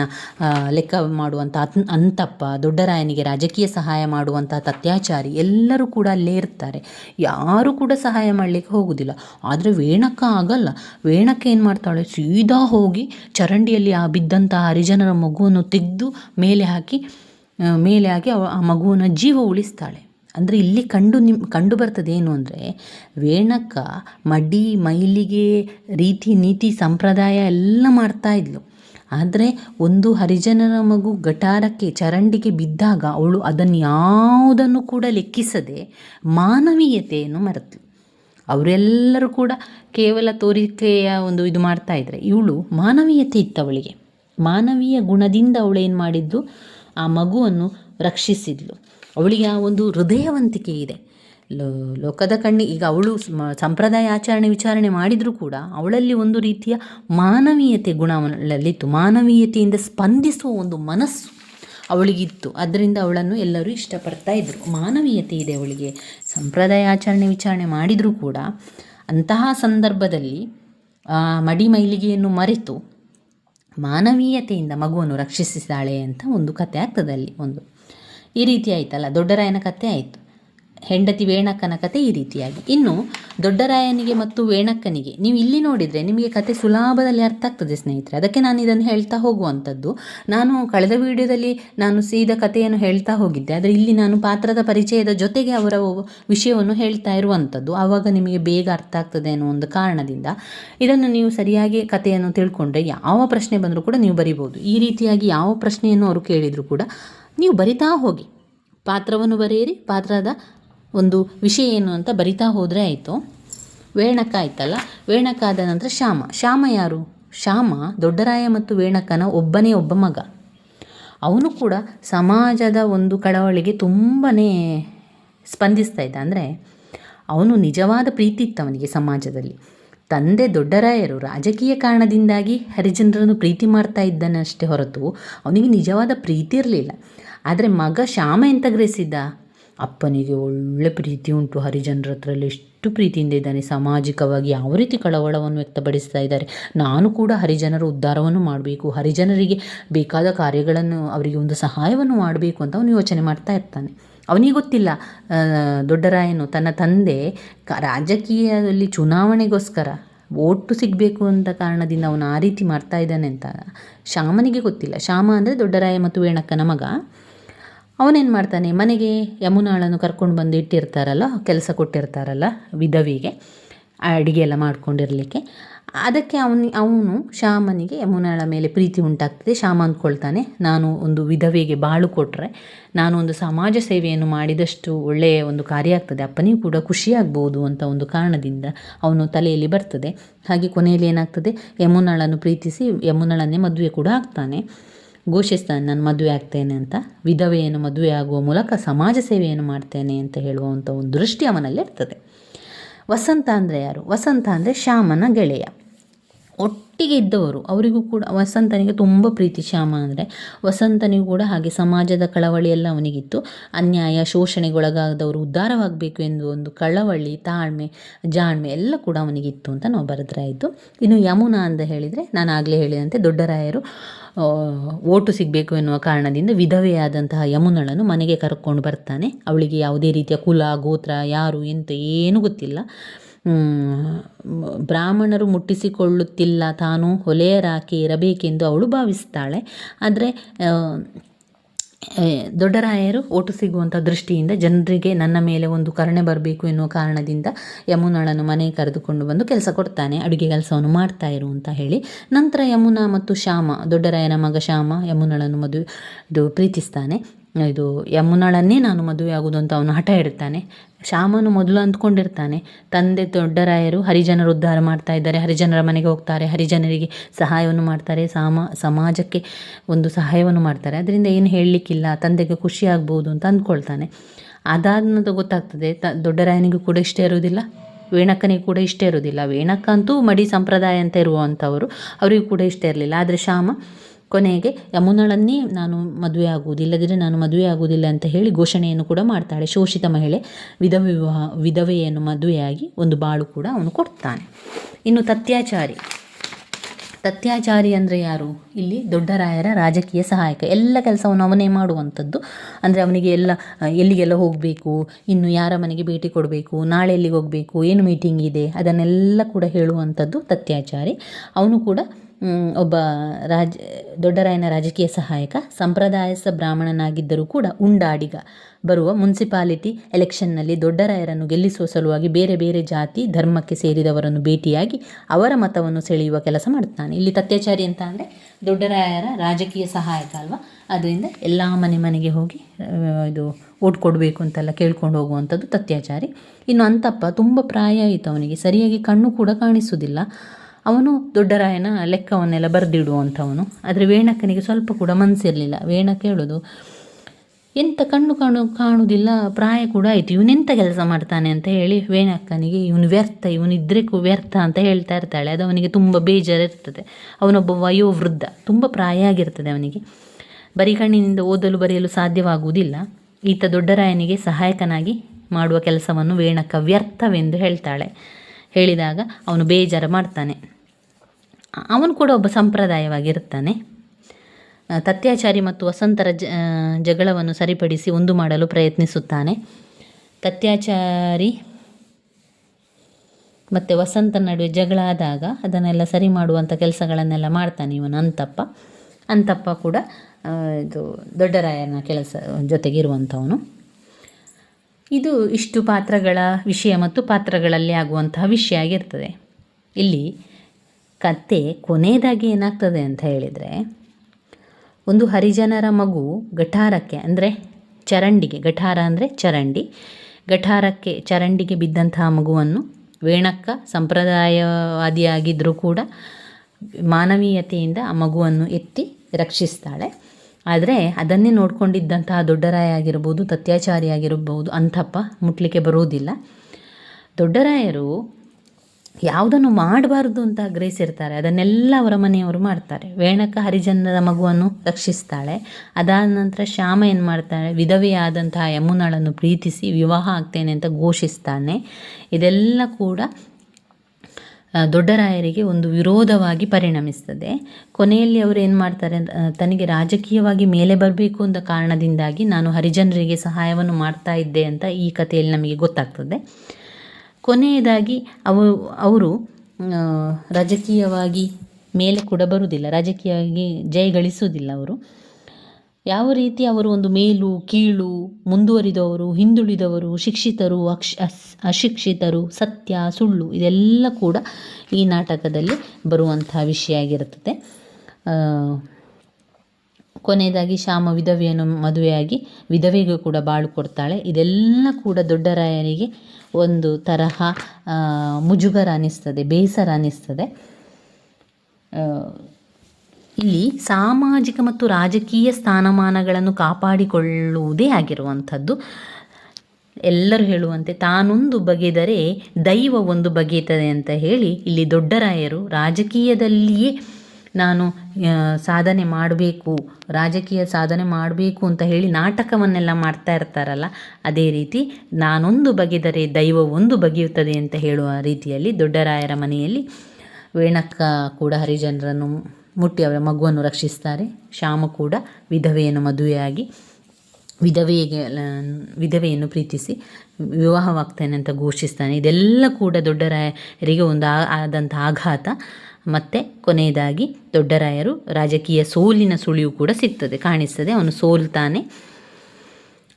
ಲೆಕ್ಕ ಮಾಡುವಂಥ ಅತ್- ಅಂತಪ್ಪ, ದೊಡ್ಡರಾಯನಿಗೆ ರಾಜಕೀಯ ಸಹಾಯ ಮಾಡುವಂಥ ತತ್ಯಾಚಾರಿ ಎಲ್ಲರೂ ಕೂಡ ಅಲ್ಲೇ ಇರ್ತಾರೆ. ಯಾರೂ ಕೂಡ ಸಹಾಯ ಮಾಡಲಿಕ್ಕೆ ಹೋಗುವುದಿಲ್ಲ ಆದರೆ ವೇಣಕ್ಕ ಆಗಲ್ಲ. ವೇಣಕ್ಕ ಏನು ಮಾಡ್ತಾಳೆ? ಸೀದಾ ಹೋಗಿ ಚರಂಡಿಯಲ್ಲಿ ಆ ಬಿದ್ದಂತಹ ಹರಿಜನರ ಮಗುವನ್ನು ತೆಗೆದು ಮೇಲೆ ಹಾಕಿ ಮೇಲೆ ಹಾಕಿ ಆ ಮಗುವನ್ನು ಜೀವ ಉಳಿಸ್ತಾಳೆ. ಅಂದರೆ ಇಲ್ಲಿ ಕಂಡು ನಿಮ್, ಕಂಡು ಬರ್ತದೆ ಏನು ಅಂದರೆ ವೇಣಕ್ಕ ಮಡಿ, ಮೈಲಿಗೆ, ರೀತಿ, ನೀತಿ, ಸಂಪ್ರದಾಯ ಎಲ್ಲ ಮಾಡ್ತಾ ಇದ್ಲು. ಆದರೆ ಒಂದು ಹರಿಜನರ ಮಗು ಗಟಾರಕ್ಕೆ, ಚರಂಡಿಗೆ ಬಿದ್ದಾಗ ಅವಳು ಅದನ್ನು ಯಾವುದನ್ನು ಕೂಡ ಲೆಕ್ಕಿಸದೆ ಮಾನವೀಯತೆಯನ್ನು ಮರೆತಳು ಅವರೆಲ್ಲರೂ ಕೂಡ ಕೇವಲ ತೋರಿಕೆಯ ಒಂದು ಇದು ಮಾಡ್ತಾ ಇದ್ರೆ, ಇವಳು ಮಾನವೀಯತೆ ಇತ್ತು ಅವಳಿಗೆ. ಮಾನವೀಯ ಗುಣದಿಂದ ಅವಳು ಏನು ಮಾಡಿದ್ದು? ಆ ಮಗುವನ್ನು ರಕ್ಷಿಸಿದ್ಲು. ಅವಳಿಗೆ ಆ ಒಂದು ಹೃದಯವಂತಿಕೆ ಇದೆ. ಲೋಕದ ಕಣ್ಣಿ, ಈಗ ಅವಳು ಸಂಪ್ರದಾಯ ಆಚರಣೆ ವಿಚಾರಣೆ ಮಾಡಿದರೂ ಕೂಡ ಅವಳಲ್ಲಿ ಒಂದು ರೀತಿಯ ಮಾನವೀಯತೆ ಗುಣಗಳಲ್ಲಿತ್ತು ಮಾನವೀಯತೆಯಿಂದ ಸ್ಪಂದಿಸುವ ಒಂದು ಮನಸ್ಸು ಅವಳಿಗಿತ್ತು. ಅದರಿಂದ ಅವಳನ್ನು ಎಲ್ಲರೂ ಇಷ್ಟಪಡ್ತಾ ಇದ್ದರು ಮಾನವೀಯತೆ ಇದೆ ಅವಳಿಗೆ. ಸಂಪ್ರದಾಯ ಆಚರಣೆ ವಿಚಾರಣೆ ಮಾಡಿದರೂ ಕೂಡ ಅಂತಹ ಸಂದರ್ಭದಲ್ಲಿ ಮಡಿ ಮೈಲಿಗೆಯನ್ನು ಮರೆತು ಮಾನವೀಯತೆಯಿಂದ ಮಗುವನ್ನು ರಕ್ಷಿಸಿದ್ದಾಳೆ ಅಂತ ಒಂದು ಕತೆ ಆಗ್ತದೆ ಅಲ್ಲಿ ಒಂದು. ಈ ರೀತಿ ಆಯ್ತಲ್ಲ, ದೊಡ್ಡರಾಯನ ಕತೆ ಆಯಿತು. ಹೆಂಡತಿ ವೇಣಕ್ಕನ ಕತೆ ಈ ರೀತಿಯಾಗಿ. ಇನ್ನು ದೊಡ್ಡರಾಯನಿಗೆ ಮತ್ತು ವೇಣಕ್ಕನಿಗೆ, ನೀವು ಇಲ್ಲಿ ನೋಡಿದರೆ ನಿಮಗೆ ಕತೆ ಸುಲಭದಲ್ಲಿ ಅರ್ಥ ಆಗ್ತದೆ ಸ್ನೇಹಿತರೆ. ಅದಕ್ಕೆ ನಾನು ಇದನ್ನು ಹೇಳ್ತಾ ಹೋಗುವಂಥದ್ದು. ನಾನು ಕಳೆದ ವಿಡಿಯೋದಲ್ಲಿ ನಾನು ಸೀದಾ ಕಥೆಯನ್ನು ಹೇಳ್ತಾ ಹೋಗಿದ್ದೆ. ಆದರೆ ಇಲ್ಲಿ ನಾನು ಪಾತ್ರದ ಪರಿಚಯದ ಜೊತೆಗೆ ಅವರ ವಿಷಯವನ್ನು ಹೇಳ್ತಾ ಇರುವಂಥದ್ದು. ಆವಾಗ ನಿಮಗೆ ಬೇಗ ಅರ್ಥ ಆಗ್ತದೆ ಅನ್ನೋ ಒಂದು ಕಾರಣದಿಂದ ಇದನ್ನು ನೀವು ಸರಿಯಾಗಿ ಕಥೆಯನ್ನು ತಿಳ್ಕೊಂಡ್ರೆ ಯಾವ ಪ್ರಶ್ನೆ ಬಂದರೂ ಕೂಡ ನೀವು ಬರಿಬೋದು. ಈ ರೀತಿಯಾಗಿ ಯಾವ ಪ್ರಶ್ನೆಯನ್ನು ಅವರು ಕೇಳಿದರೂ ಕೂಡ ನೀವು ಬರಿತಾ ಹೋಗಿ. ಪಾತ್ರವನ್ನು ಬರೆಯಿರಿ. ಪಾತ್ರದ ಒಂದು ವಿಷಯ ಏನು ಅಂತ ಬರಿತಾ ಹೋದರೆ ಆಯಿತು. ವೇಣಕ ಆಯ್ತಲ್ಲ? ವೇಣಕ ಆದ ನಂತರ ಶ್ಯಾಮ. ಶ್ಯಾಮ ಯಾರು? ಶ್ಯಾಮ ದೊಡ್ಡರಾಯ ಮತ್ತು ವೇಣಕನ ಒಬ್ಬನೇ ಒಬ್ಬ ಮಗ. ಅವನು ಕೂಡ ಸಮಾಜದ ಒಂದು ಕಳವಳಿಗೆ ತುಂಬಾ ಸ್ಪಂದಿಸ್ತಾ ಇದ್ದ. ಅಂದರೆ ಅವನು ನಿಜವಾದ ಪ್ರೀತಿ ಇತ್ತು ಅವನಿಗೆ ಸಮಾಜದಲ್ಲಿ. ತಂದೆ ದೊಡ್ಡರಾಯರು ರಾಜಕೀಯ ಕಾರಣದಿಂದಾಗಿ ಹರಿಜನರನ್ನು ಪ್ರೀತಿ ಮಾಡ್ತಾ ಇದ್ದನಷ್ಟೇ ಹೊರತು ಅವನಿಗೆ ನಿಜವಾದ ಪ್ರೀತಿ ಇರಲಿಲ್ಲ. ಆದರೆ ಮಗ ಶ್ಯಾಮ ಎಂತ ಗ್ರಹಿಸಿದ್ದ ಅಪ್ಪನಿಗೆ ಒಳ್ಳೆ ಪ್ರೀತಿ ಉಂಟು, ಹರಿಜನರ ಹತ್ರಲ್ಲಿ ಎಷ್ಟು ಪ್ರೀತಿಯಿಂದ ಇದ್ದಾನೆ, ಸಾಮಾಜಿಕವಾಗಿ ಯಾವ ರೀತಿ ಕಳವಳವನ್ನು ವ್ಯಕ್ತಪಡಿಸ್ತಾ ಇದ್ದಾರೆ. ನಾನು ಕೂಡ ಹರಿಜನರ ಉದ್ಧಾರವನ್ನು ಮಾಡಬೇಕು, ಹರಿಜನರಿಗೆ ಬೇಕಾದ ಕಾರ್ಯಗಳನ್ನು, ಅವರಿಗೆ ಒಂದು ಸಹಾಯವನ್ನು ಮಾಡಬೇಕು ಅಂತ ಅವನು ಯೋಚನೆ ಮಾಡ್ತಾ ಇರ್ತಾನೆ. ಅವನಿಗೆ ಗೊತ್ತಿಲ್ಲ. ದೊಡ್ಡರಾಯನು ತನ್ನ ತಂದೆ ರಾಜಕೀಯದಲ್ಲಿ ಚುನಾವಣೆಗೋಸ್ಕರ ಓಟು ಸಿಗಬೇಕು ಅಂತ ಕಾರಣದಿಂದ ಅವನು ಆ ರೀತಿ ಮಾಡ್ತಾ ಇದ್ದಾನೆ ಅಂತ ಶ್ಯಾಮನಿಗೆ ಗೊತ್ತಿಲ್ಲ. ಶ್ಯಾಮ ಅಂದರೆ ದೊಡ್ಡರಾಯ ಮತ್ತು ವೇಣಕ್ಕನ ಮಗ. ಅವನೇನು ಮಾಡ್ತಾನೆ? ಮನೆಗೆ ಯಮುನಾಳನ್ನು ಕರ್ಕೊಂಡು ಬಂದು ಇಟ್ಟಿರ್ತಾರಲ್ಲ, ಕೆಲಸ ಕೊಟ್ಟಿರ್ತಾರಲ್ಲ ವಿಧವಿಗೆ, ಅಡುಗೆ ಎಲ್ಲ ಮಾಡ್ಕೊಂಡಿರಲಿಕ್ಕೆ. ಅದಕ್ಕೆ ಅವನಿ, ಅವನು ಶ್ಯಾಮನಿಗೆ ಯಮುನಾಳ ಮೇಲೆ ಪ್ರೀತಿ ಉಂಟಾಗ್ತದೆ. ಶ್ಯಾಮ ಅಂದ್ಕೊಳ್ತಾನೆ, ನಾನು ಒಂದು ವಿಧವೆಗೆ ಬಾಳು ಕೊಟ್ಟರೆ ನಾನು ಒಂದು ಸಮಾಜ ಸೇವೆಯನ್ನು ಮಾಡಿದಷ್ಟು ಒಳ್ಳೆಯ ಒಂದು ಕಾರ್ಯ ಆಗ್ತದೆ. ಅಪ್ಪನಿಗೂ ಕೂಡ ಖುಷಿಯಾಗ್ಬೋದು ಅಂತ ಒಂದು ಕಾರಣದಿಂದ ಅವನು ತಲೆಯಲ್ಲಿ ಬರ್ತದೆ. ಹಾಗೆ ಕೊನೆಯಲ್ಲಿ ಏನಾಗ್ತದೆ, ಯಮುನಾಳನ್ನು ಪ್ರೀತಿಸಿ ಯಮುನಾಳನ್ನೇ ಮದುವೆ ಕೂಡ ಆಗ್ತಾನೆ. ಘೋಷಿಸ್ತಾನೆ ನಾನು ಮದುವೆ ಆಗ್ತೇನೆ ಅಂತ, ವಿಧವೆಯನ್ನು ಮದುವೆ ಆಗುವ ಮೂಲಕ ಸಮಾಜ ಸೇವೆಯನ್ನು ಮಾಡ್ತೇನೆ ಅಂತ ಹೇಳುವಂಥ ಒಂದು ದೃಷ್ಟಿ ಅವನಲ್ಲಿ ಇರ್ತದೆ ವಸಂತ ಅಂದರೆ ಯಾರು? ವಸಂತ ಅಂದರೆ ಶ್ಯಾಮನ ಗೆಳೆಯ. ಒಟ್ಟಿಗೆ ಇದ್ದವರು, ಅವರಿಗೂ ಕೂಡ ವಸಂತನಿಗೆ ತುಂಬ ಪ್ರೀತಿ, ಶ್ಯಾಮ ಅಂದರೆ. ವಸಂತನಿಗೂ ಕೂಡ ಹಾಗೆ ಸಮಾಜದ ಕಳವಳಿಯೆಲ್ಲ ಅವನಿಗಿತ್ತು. ಅನ್ಯಾಯ, ಶೋಷಣೆಗೊಳಗಾದವರು ಉದ್ಧಾರವಾಗಬೇಕು ಎಂದು ಒಂದು ಕಳವಳಿ, ತಾಳ್ಮೆ, ಜಾಣ್ಮೆ ಎಲ್ಲ ಕೂಡ ಅವನಿಗಿತ್ತು ಅಂತ ನಾವು ಬರೆದ್ರೆ ಆಯಿತು ಇನ್ನು ಯಮುನಾ ಅಂತ ಹೇಳಿದರೆ ನಾನು ಆಗಲೇ ಹೇಳಿದಂತೆ ದೊಡ್ಡರಾಯರು ಓಟು ಸಿಗಬೇಕು ಎನ್ನುವ ಕಾರಣದಿಂದ ವಿಧವೆಯಾದಂತಹ ಯಮುನಳನ್ನು ಮನೆಗೆ ಕರ್ಕೊಂಡು ಬರ್ತಾನೆ. ಅವಳಿಗೆ ಯಾವುದೇ ರೀತಿಯ ಕುಲ, ಗೋತ್ರ, ಯಾರು, ಎಂತ ಏನೂ ಗೊತ್ತಿಲ್ಲ. ಬ್ರಾಹ್ಮಣರು ಮುಟ್ಟಿಸಿಕೊಳ್ಳುತ್ತಿಲ್ಲ, ತಾನು ಹೊಲೆಯರಾಕಿ ಇರಬೇಕೆಂದು ಅವಳು ಭಾವಿಸ್ತಾಳೆ. ಆದರೆ ದೊಡ್ಡರಾಯರು ಓಟು ಸಿಗುವಂಥ ದೃಷ್ಟಿಯಿಂದ ಜನರಿಗೆ ನನ್ನ ಮೇಲೆ ಒಂದು ಕರುಣೆ ಬರಬೇಕು ಎನ್ನುವ ಕಾರಣದಿಂದ ಯಮುನಾಳನ್ನು ಮನೆಗೆ ಕರೆದುಕೊಂಡು ಬಂದು ಕೆಲಸ ಕೊಡ್ತಾನೆ, ಅಡುಗೆ ಕೆಲಸವನ್ನು ಮಾಡ್ತಾ ಇರು ಅಂತ ಹೇಳಿ. ನಂತರ ಯಮುನಾ ಮತ್ತು ಶ್ಯಾಮ, ದೊಡ್ಡರಾಯನ ಮಗ ಶ್ಯಾಮ ಯಮುನಾಳನ್ನು ಮದುವೆ, ಇದು ಪ್ರೀತಿಸ್ತಾನೆ. ಇದು ಯಮುನಳನ್ನೇ ನಾನು ಮದುವೆ ಆಗುವುದು ಅಂತ ಅವನು ಹಠ ಇಡ್ತಾನೆ ಶ್ಯಾಮನು ಮೊದಲು ಅಂದ್ಕೊಂಡಿರ್ತಾನೆ, ತಂದೆ ದೊಡ್ಡರಾಯರು ಹರಿಜನರು ಉದ್ಧಾರ ಮಾಡ್ತಾ ಇದ್ದಾರೆ, ಹರಿಜನರ ಮನೆಗೆ ಹೋಗ್ತಾರೆ, ಹರಿಜನರಿಗೆ ಸಹಾಯವನ್ನು ಮಾಡ್ತಾರೆ, ಸಾಮ, ಸಮಾಜಕ್ಕೆ ಒಂದು ಸಹಾಯವನ್ನು ಮಾಡ್ತಾರೆ. ಅದರಿಂದ ಏನು ಹೇಳಲಿಕ್ಕಿಲ್ಲ, ತಂದೆಗೆ ಖುಷಿ ಆಗ್ಬೋದು ಅಂತ ಅಂದ್ಕೊಳ್ತಾನೆ. ಅದಾದ ಗೊತ್ತಾಗ್ತದೆ, ತ, ದೊಡ್ಡರಾಯನಿಗೂ ಕೂಡ ಇಷ್ಟ ಇರುವುದಿಲ್ಲ, ವೇಣಕ್ಕನಿಗೆ ಕೂಡ ಇಷ್ಟ ಇರೋದಿಲ್ಲ ವೇಣಕ್ಕ ಅಂತೂ ಮಡಿ ಸಂಪ್ರದಾಯ ಅಂತ ಇರುವಂಥವರು, ಅವರಿಗೂ ಕೂಡ ಇಷ್ಟ ಇರಲಿಲ್ಲ. ಆದರೆ ಶ್ಯಾಮ ಕೊನೆಗೆ, ಯಮುನಳನ್ನೇ ನಾನು ಮದುವೆ ಆಗುವುದು ಇಲ್ಲದಿದ್ದರೆ ನಾನು ಮದುವೆ ಆಗುವುದಿಲ್ಲ ಅಂತ ಹೇಳಿ ಘೋಷಣೆಯನ್ನು ಕೂಡ ಮಾಡ್ತಾಳೆ. ಶೋಷಿತ ಮಹಿಳೆ, ವಿಧವೆ ವಿವಾಹ, ವಿಧವೆಯನ್ನು ಮದುವೆಯಾಗಿ ಒಂದು ಬಾಳು ಕೂಡ ಅವನು ಕೊಡ್ತಾನೆ. ಇನ್ನು ತತ್ಯಾಚಾರಿ. ತತ್ಯಾಚಾರಿ ಅಂದರೆ ಯಾರು? ಇಲ್ಲಿ ದೊಡ್ಡರಾಯರ ರಾಜಕೀಯ ಸಹಾಯಕ. ಎಲ್ಲ ಕೆಲಸವನ್ನು ಅವನೇ ಮಾಡುವಂಥದ್ದು. ಅಂದರೆ ಅವನಿಗೆ ಎಲ್ಲ, ಎಲ್ಲಿಗೆಲ್ಲ ಹೋಗಬೇಕು, ಇನ್ನು ಯಾರ ಮನೆಗೆ ಭೇಟಿ ಕೊಡಬೇಕು, ನಾಳೆ ಎಲ್ಲಿಗೆ ಹೋಗಬೇಕು, ಏನು ಮೀಟಿಂಗ್ ಇದೆ, ಅದನ್ನೆಲ್ಲ ಕೂಡ ಹೇಳುವಂಥದ್ದು ತತ್ಯಾಚಾರಿ. ಅವನು ಕೂಡ ಒಬ್ಬ ರಾಜ, ದೊಡ್ಡರಾಯನ ರಾಜಕೀಯ ಸಹಾಯಕ, ಸಂಪ್ರದಾಯಸ್ಥ ಬ್ರಾಹ್ಮಣನಾಗಿದ್ದರೂ ಕೂಡ ಉಂಡಾಡಿಗ. ಬರುವ ಮುನ್ಸಿಪಾಲಿಟಿ ಎಲೆಕ್ಷನ್ನಲ್ಲಿ ದೊಡ್ಡರಾಯರನ್ನು ಗೆಲ್ಲಿಸುವ ಸಲುವಾಗಿ ಬೇರೆ ಬೇರೆ ಜಾತಿ, ಧರ್ಮಕ್ಕೆ ಸೇರಿದವರನ್ನು ಭೇಟಿಯಾಗಿ ಅವರ ಮತವನ್ನು ಸೆಳೆಯುವ ಕೆಲಸ ಮಾಡುತ್ತಾನೆ. ಇಲ್ಲಿ ತತ್ಯಾಚಾರಿ ಅಂತ ಅಂದರೆ, ದೊಡ್ಡರಾಯರ ರಾಜಕೀಯ ಸಹಾಯಕ ಅಲ್ವಾ? ಅದರಿಂದ ಎಲ್ಲ ಮನೆ ಮನೆಗೆ ಹೋಗಿ ಇದು ಓಟ್ ಕೊಡಬೇಕು ಅಂತೆಲ್ಲ ಕೇಳ್ಕೊಂಡು ಹೋಗುವಂಥದ್ದು ತತ್ಯಾಚಾರಿ. ಇನ್ನು ಅಂತಪ್ಪ ತುಂಬ ಪ್ರಾಯ ಅವನಿಗೆ. ಸರಿಯಾಗಿ ಕಣ್ಣು ಕೂಡ ಕಾಣಿಸುವುದಿಲ್ಲ. ಅವನು ದೊಡ್ಡರಾಯನ ಲೆಕ್ಕವನ್ನೆಲ್ಲ ಬರೆದಿಡುವಂಥವನು. ಆದರೆ ವೇಣಕ್ಕನಿಗೆ ಸ್ವಲ್ಪ ಕೂಡ ಮನಸ್ಸಿರಲಿಲ್ಲ ವೇಣಕ್ಕೆ ಹೇಳೋದು ಎಂತ ಕಣ್ಣು ಕಾಣು ಕಾಣುವುದಿಲ್ಲ ಪ್ರಾಯ ಕೂಡ ಆಯಿತು ಇವನೆಂತ ಕೆಲಸ ಮಾಡ್ತಾನೆ? ಅಂತ ಹೇಳಿ ವೇಣಕ್ಕನಿಗೆ ಇವನು ವ್ಯರ್ಥ ಇವನಿದ್ರೆ ಕು ವ್ಯರ್ಥ ಅಂತ ಹೇಳ್ತಾ ಇರ್ತಾಳೆ. ಅದು ಅವನಿಗೆ ತುಂಬ ಬೇಜಾರು ಇರ್ತದೆ ಅವನೊಬ್ಬ ವಯೋವೃದ್ಧ, ತುಂಬ ಪ್ರಾಯ ಆಗಿರ್ತದೆ ಅವನಿಗೆ. ಬರಿ ಕಣ್ಣಿನಿಂದ ಓದಲು ಬರೆಯಲು ಸಾಧ್ಯವಾಗುವುದಿಲ್ಲ. ಈತ ದೊಡ್ಡರಾಯನಿಗೆ ಸಹಾಯಕನಾಗಿ ಮಾಡುವ ಕೆಲಸವನ್ನು ವೇಣಕ್ಕ ವ್ಯರ್ಥವೆಂದು ಹೇಳ್ತಾಳೆ. ಹೇಳಿದಾಗ ಅವನು ಬೇಜಾರು ಮಾಡ್ತಾನೆ. ಅವನು ಕೂಡ ಒಬ್ಬ ಸಂಪ್ರದಾಯವಾಗಿರುತ್ತಾನೆ ತತ್ಯಾಚಾರಿ ಮತ್ತು ವಸಂತರ ಜ ಜಗಳವನ್ನು ಸರಿಪಡಿಸಿ ಒಂದು ಮಾಡಲು ಪ್ರಯತ್ನಿಸುತ್ತಾನೆ. ತತ್ಯಾಚಾರಿ ಮತ್ತು ವಸಂತ ನಡುವೆ ಜಗಳ ಆದಾಗ ಅದನ್ನೆಲ್ಲ ಸರಿ ಮಾಡುವಂಥ ಕೆಲಸಗಳನ್ನೆಲ್ಲ ಮಾಡ್ತಾನೆ ಇವನು ಅಂತಪ್ಪ. ಅಂತಪ್ಪ ಕೂಡ ಇದು ದೊಡ್ಡರಾಯನ ಕೆಲಸ ಜೊತೆಗಿರುವಂಥವನು. ಇದು ಇಷ್ಟು ಪಾತ್ರಗಳ ವಿಷಯ ಮತ್ತು ಪಾತ್ರಗಳಲ್ಲಿ ಆಗುವಂತಹ ವಿಷಯ ಆಗಿರ್ತದೆ. ಇಲ್ಲಿ ಕತೆ ಕೊನೆಯದಾಗಿ ಏನಾಗ್ತದೆ ಅಂತ ಹೇಳಿದರೆ, ಒಂದು ಹರಿಜನರ ಮಗು ಗಠಾರಕ್ಕೆ ಅಂದರೆ ಚರಂಡಿಗೆ, ಗಠಾರ ಅಂದರೆ ಚರಂಡಿ, ಗಠಾರಕ್ಕೆ ಚರಂಡಿಗೆ ಬಿದ್ದಂತಹ ಮಗುವನ್ನು ವೇಣಕ್ಕ ಸಂಪ್ರದಾಯವಾದಿಯಾಗಿದ್ದರೂ ಕೂಡ ಮಾನವೀಯತೆಯಿಂದ ಆ ಮಗುವನ್ನು ಎತ್ತಿ ರಕ್ಷಿಸ್ತಾಳೆ. ಆದರೆ ಅದನ್ನೇ ನೋಡ್ಕೊಂಡಿದ್ದಂತಹ ದೊಡ್ಡರಾಯ ಆಗಿರ್ಬೋದು, ತತ್ಯಾಚಾರಿ ಆಗಿರಬಹುದು ಅಂಥಪ್ಪ ಮುಟ್ಲಿಕ್ಕೆ ಬರುವುದಿಲ್ಲ ದೊಡ್ಡರಾಯರು ಯಾವುದನ್ನು ಮಾಡಬಾರ್ದು ಅಂತ ಆಗ್ರಹಿಸಿರ್ತಾರೆ ಅದನ್ನೆಲ್ಲ ಅವರ ಮನೆಯವರು ಮಾಡ್ತಾರೆ. ವೇಣಕ ಹರಿಜನರ ಮಗುವನ್ನು ರಕ್ಷಿಸ್ತಾಳೆ. ಅದಾದ ನಂತರ ಶ್ಯಾಮ ಏನು ಮಾಡ್ತಾಳೆ? ವಿಧವೆಯಾದಂತಹ ಯಮುನಾಳನ್ನು ಪ್ರೀತಿಸಿ ವಿವಾಹ ಆಗ್ತೇನೆ ಅಂತ ಘೋಷಿಸ್ತಾನೆ. ಇದೆಲ್ಲ ಕೂಡ ದೊಡ್ಡರಾಯರಿಗೆ ಒಂದು ವಿರೋಧವಾಗಿ ಪರಿಣಮಿಸ್ತದೆ. ಕೊನೆಯಲ್ಲಿ ಅವರು ಏನು ಮಾಡ್ತಾರೆ ತನಗೆ ರಾಜಕೀಯವಾಗಿ ಮೇಲೆ ಬರಬೇಕು ಅಂತ ಕಾರಣದಿಂದಾಗಿ ನಾನು ಹರಿಜನರಿಗೆ ಸಹಾಯವನ್ನು ಮಾಡ್ತಾ ಇದ್ದೆ ಅಂತ ಈ ಕಥೆಯಲ್ಲಿ ನಮಗೆ ಗೊತ್ತಾಗ್ತದೆ. ಕೊನೆಯದಾಗಿ ಅವರು ಅವರು ರಾಜಕೀಯವಾಗಿ ಮೇಲೆ ಕೂಡ ಬರುವುದಿಲ್ಲ, ರಾಜಕೀಯವಾಗಿ ಜಯ ಗಳಿಸುವುದಿಲ್ಲ ಅವರು. ಯಾವ ರೀತಿ ಅವರು ಒಂದು ಮೇಲು, ಕೀಳು, ಮುಂದುವರಿದವರು, ಹಿಂದುಳಿದವರು, ಶಿಕ್ಷಿತರು, ಅಕ್ಷ ಅಶಿಕ್ಷಿತರು, ಸತ್ಯ, ಸುಳ್ಳು, ಇದೆಲ್ಲ ಕೂಡ ಈ ನಾಟಕದಲ್ಲಿ ಬರುವಂತಹ ವಿಷಯ ಆಗಿರುತ್ತದೆ. ಕೊನೆಯದಾಗಿ ಶ್ಯಾಮ ವಿಧವೆಯನ್ನು ಮದುವೆಯಾಗಿ ವಿಧವೆಗೂ ಕೂಡ ಬಾಳು ಕೊಡ್ತಾಳೆ. ಇದೆಲ್ಲ ಕೂಡ ದೊಡ್ಡರಾಯನಿಗೆ ಒಂದು ತರಹ ಮುಜುಗರ ಅನ್ನಿಸ್ತದೆ ಬೇಸರ ಅನ್ನಿಸ್ತದೆ ಇಲ್ಲಿ ಸಾಮಾಜಿಕ ಮತ್ತು ರಾಜಕೀಯ ಸ್ಥಾನಮಾನಗಳನ್ನು ಕಾಪಾಡಿಕೊಳ್ಳುವುದೇ ಆಗಿರುವಂಥದ್ದು. ಎಲ್ಲರೂ ಹೇಳುವಂತೆ ತಾನೊಂದು ಬಗೆದರೆ ದೈವ ಒಂದು ಬಗೆಯುತ್ತದೆ ಅಂತ ಹೇಳಿ ಇಲ್ಲಿ ದೊಡ್ಡರಾಯರು ರಾಜಕೀಯದಲ್ಲಿಯೇ ನಾನು ಸಾಧನೆ ಮಾಡಬೇಕು, ರಾಜಕೀಯ ಸಾಧನೆ ಮಾಡಬೇಕು ಅಂತ ಹೇಳಿ ನಾಟಕವನ್ನೆಲ್ಲ ಮಾಡ್ತಾ ಇರ್ತಾರಲ್ಲ, ಅದೇ ರೀತಿ ನಾನೊಂದು ಬಗೆದರೆ ದೈವ ಒಂದು ಬಗೆಯುತ್ತದೆ ಅಂತ ಹೇಳುವ ರೀತಿಯಲ್ಲಿ ದೊಡ್ಡರಾಯರ ಮನೆಯಲ್ಲಿ ವೇಣಕ್ಕ ಕೂಡ ಹರಿಜನರನ್ನು ಮುಟ್ಟಿ ಅವರ ಮಗುವನ್ನು ರಕ್ಷಿಸ್ತಾರೆ. ಶ್ಯಾಮ ಕೂಡ ವಿಧವೆಯನ್ನು ಮದುವೆಯಾಗಿ ವಿಧವೆಗೆ ವಿಧವೆಯನ್ನು ಪ್ರೀತಿಸಿ ವಿವಾಹವಾಗ್ತಾನೆ ಅಂತ ಘೋಷಿಸ್ತಾನೆ. ಇದೆಲ್ಲ ಕೂಡ ದೊಡ್ಡರಾಯರಿಗೆ ಒಂದು ಆದಂಥ ಆಘಾತ. ಮತ್ತು ಕೊನೆಯದಾಗಿ ದೊಡ್ಡರಾಯರು ರಾಜಕೀಯ ಸೋಲಿನ ಸುಳಿವು ಕೂಡ ಸಿಗ್ತದೆ, ಕಾಣಿಸ್ತದೆ. ಅವನು ಸೋಲ್ತಾನೆ.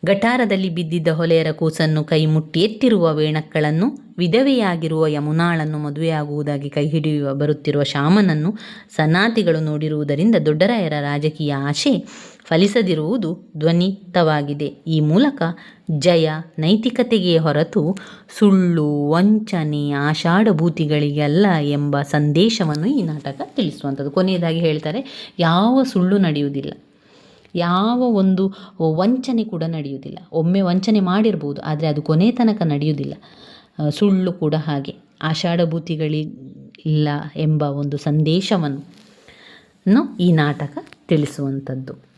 ಗಟಾರದಲ್ಲಿ ಬಿದ್ದಿದ್ದ ಹೊಲೆಯರ ಕೂಸನ್ನು ಕೈ ಮುಟ್ಟಿ ಎತ್ತಿರುವ ವೇಣಕ್ಕಳನ್ನು, ವಿಧವೆಯಾಗಿರುವ ಯಮುನಾಳನ್ನು ಮದುವೆಯಾಗುವುದಾಗಿ ಕೈ ಹಿಡಿಯುವ ಬರುತ್ತಿರುವ ಶಾಮನನ್ನು ಸನಾತಿಗಳು ನೋಡಿರುವುದರಿಂದ ದೊಡ್ಡರಾಯರ ರಾಜಕೀಯ ಆಶೆ ಫಲಿಸದಿರುವುದು ಧ್ವನಿತವಾಗಿದೆ. ಈ ಮೂಲಕ ಜಯ ನೈತಿಕತೆಗೆ ಹೊರತು ಸುಳ್ಳು, ವಂಚನೆ, ಆಷಾಢಭೂತಿಗಳಿಗೆಲ್ಲ ಎಂಬ ಸಂದೇಶವನ್ನು ಈ ನಾಟಕ ತಿಳಿಸುವಂಥದ್ದು. ಕೊನೆಯದಾಗಿ ಹೇಳ್ತಾರೆ, ಯಾವ ಸುಳ್ಳು ನಡೆಯುವುದಿಲ್ಲ. ಯಾವ ಒಂದು ವಂಚನೆ ಕೂಡ ನಡೆಯುವುದಿಲ್ಲ. ಒಮ್ಮೆ ವಂಚನೆ ಮಾಡಿರ್ಬೋದು, ಆದರೆ ಅದು ಕೊನೆ ತನಕ ನಡೆಯುವುದಿಲ್ಲ. ಸುಳ್ಳು ಕೂಡ ಹಾಗೆ. ಆಷಾಢಭೂತಿಗಳಿಲ್ಲ ಎಂಬ ಒಂದು ಸಂದೇಶವನ್ನು ನ್ನು ಈ ನಾಟಕ ತಿಳಿಸುವಂಥದ್ದು.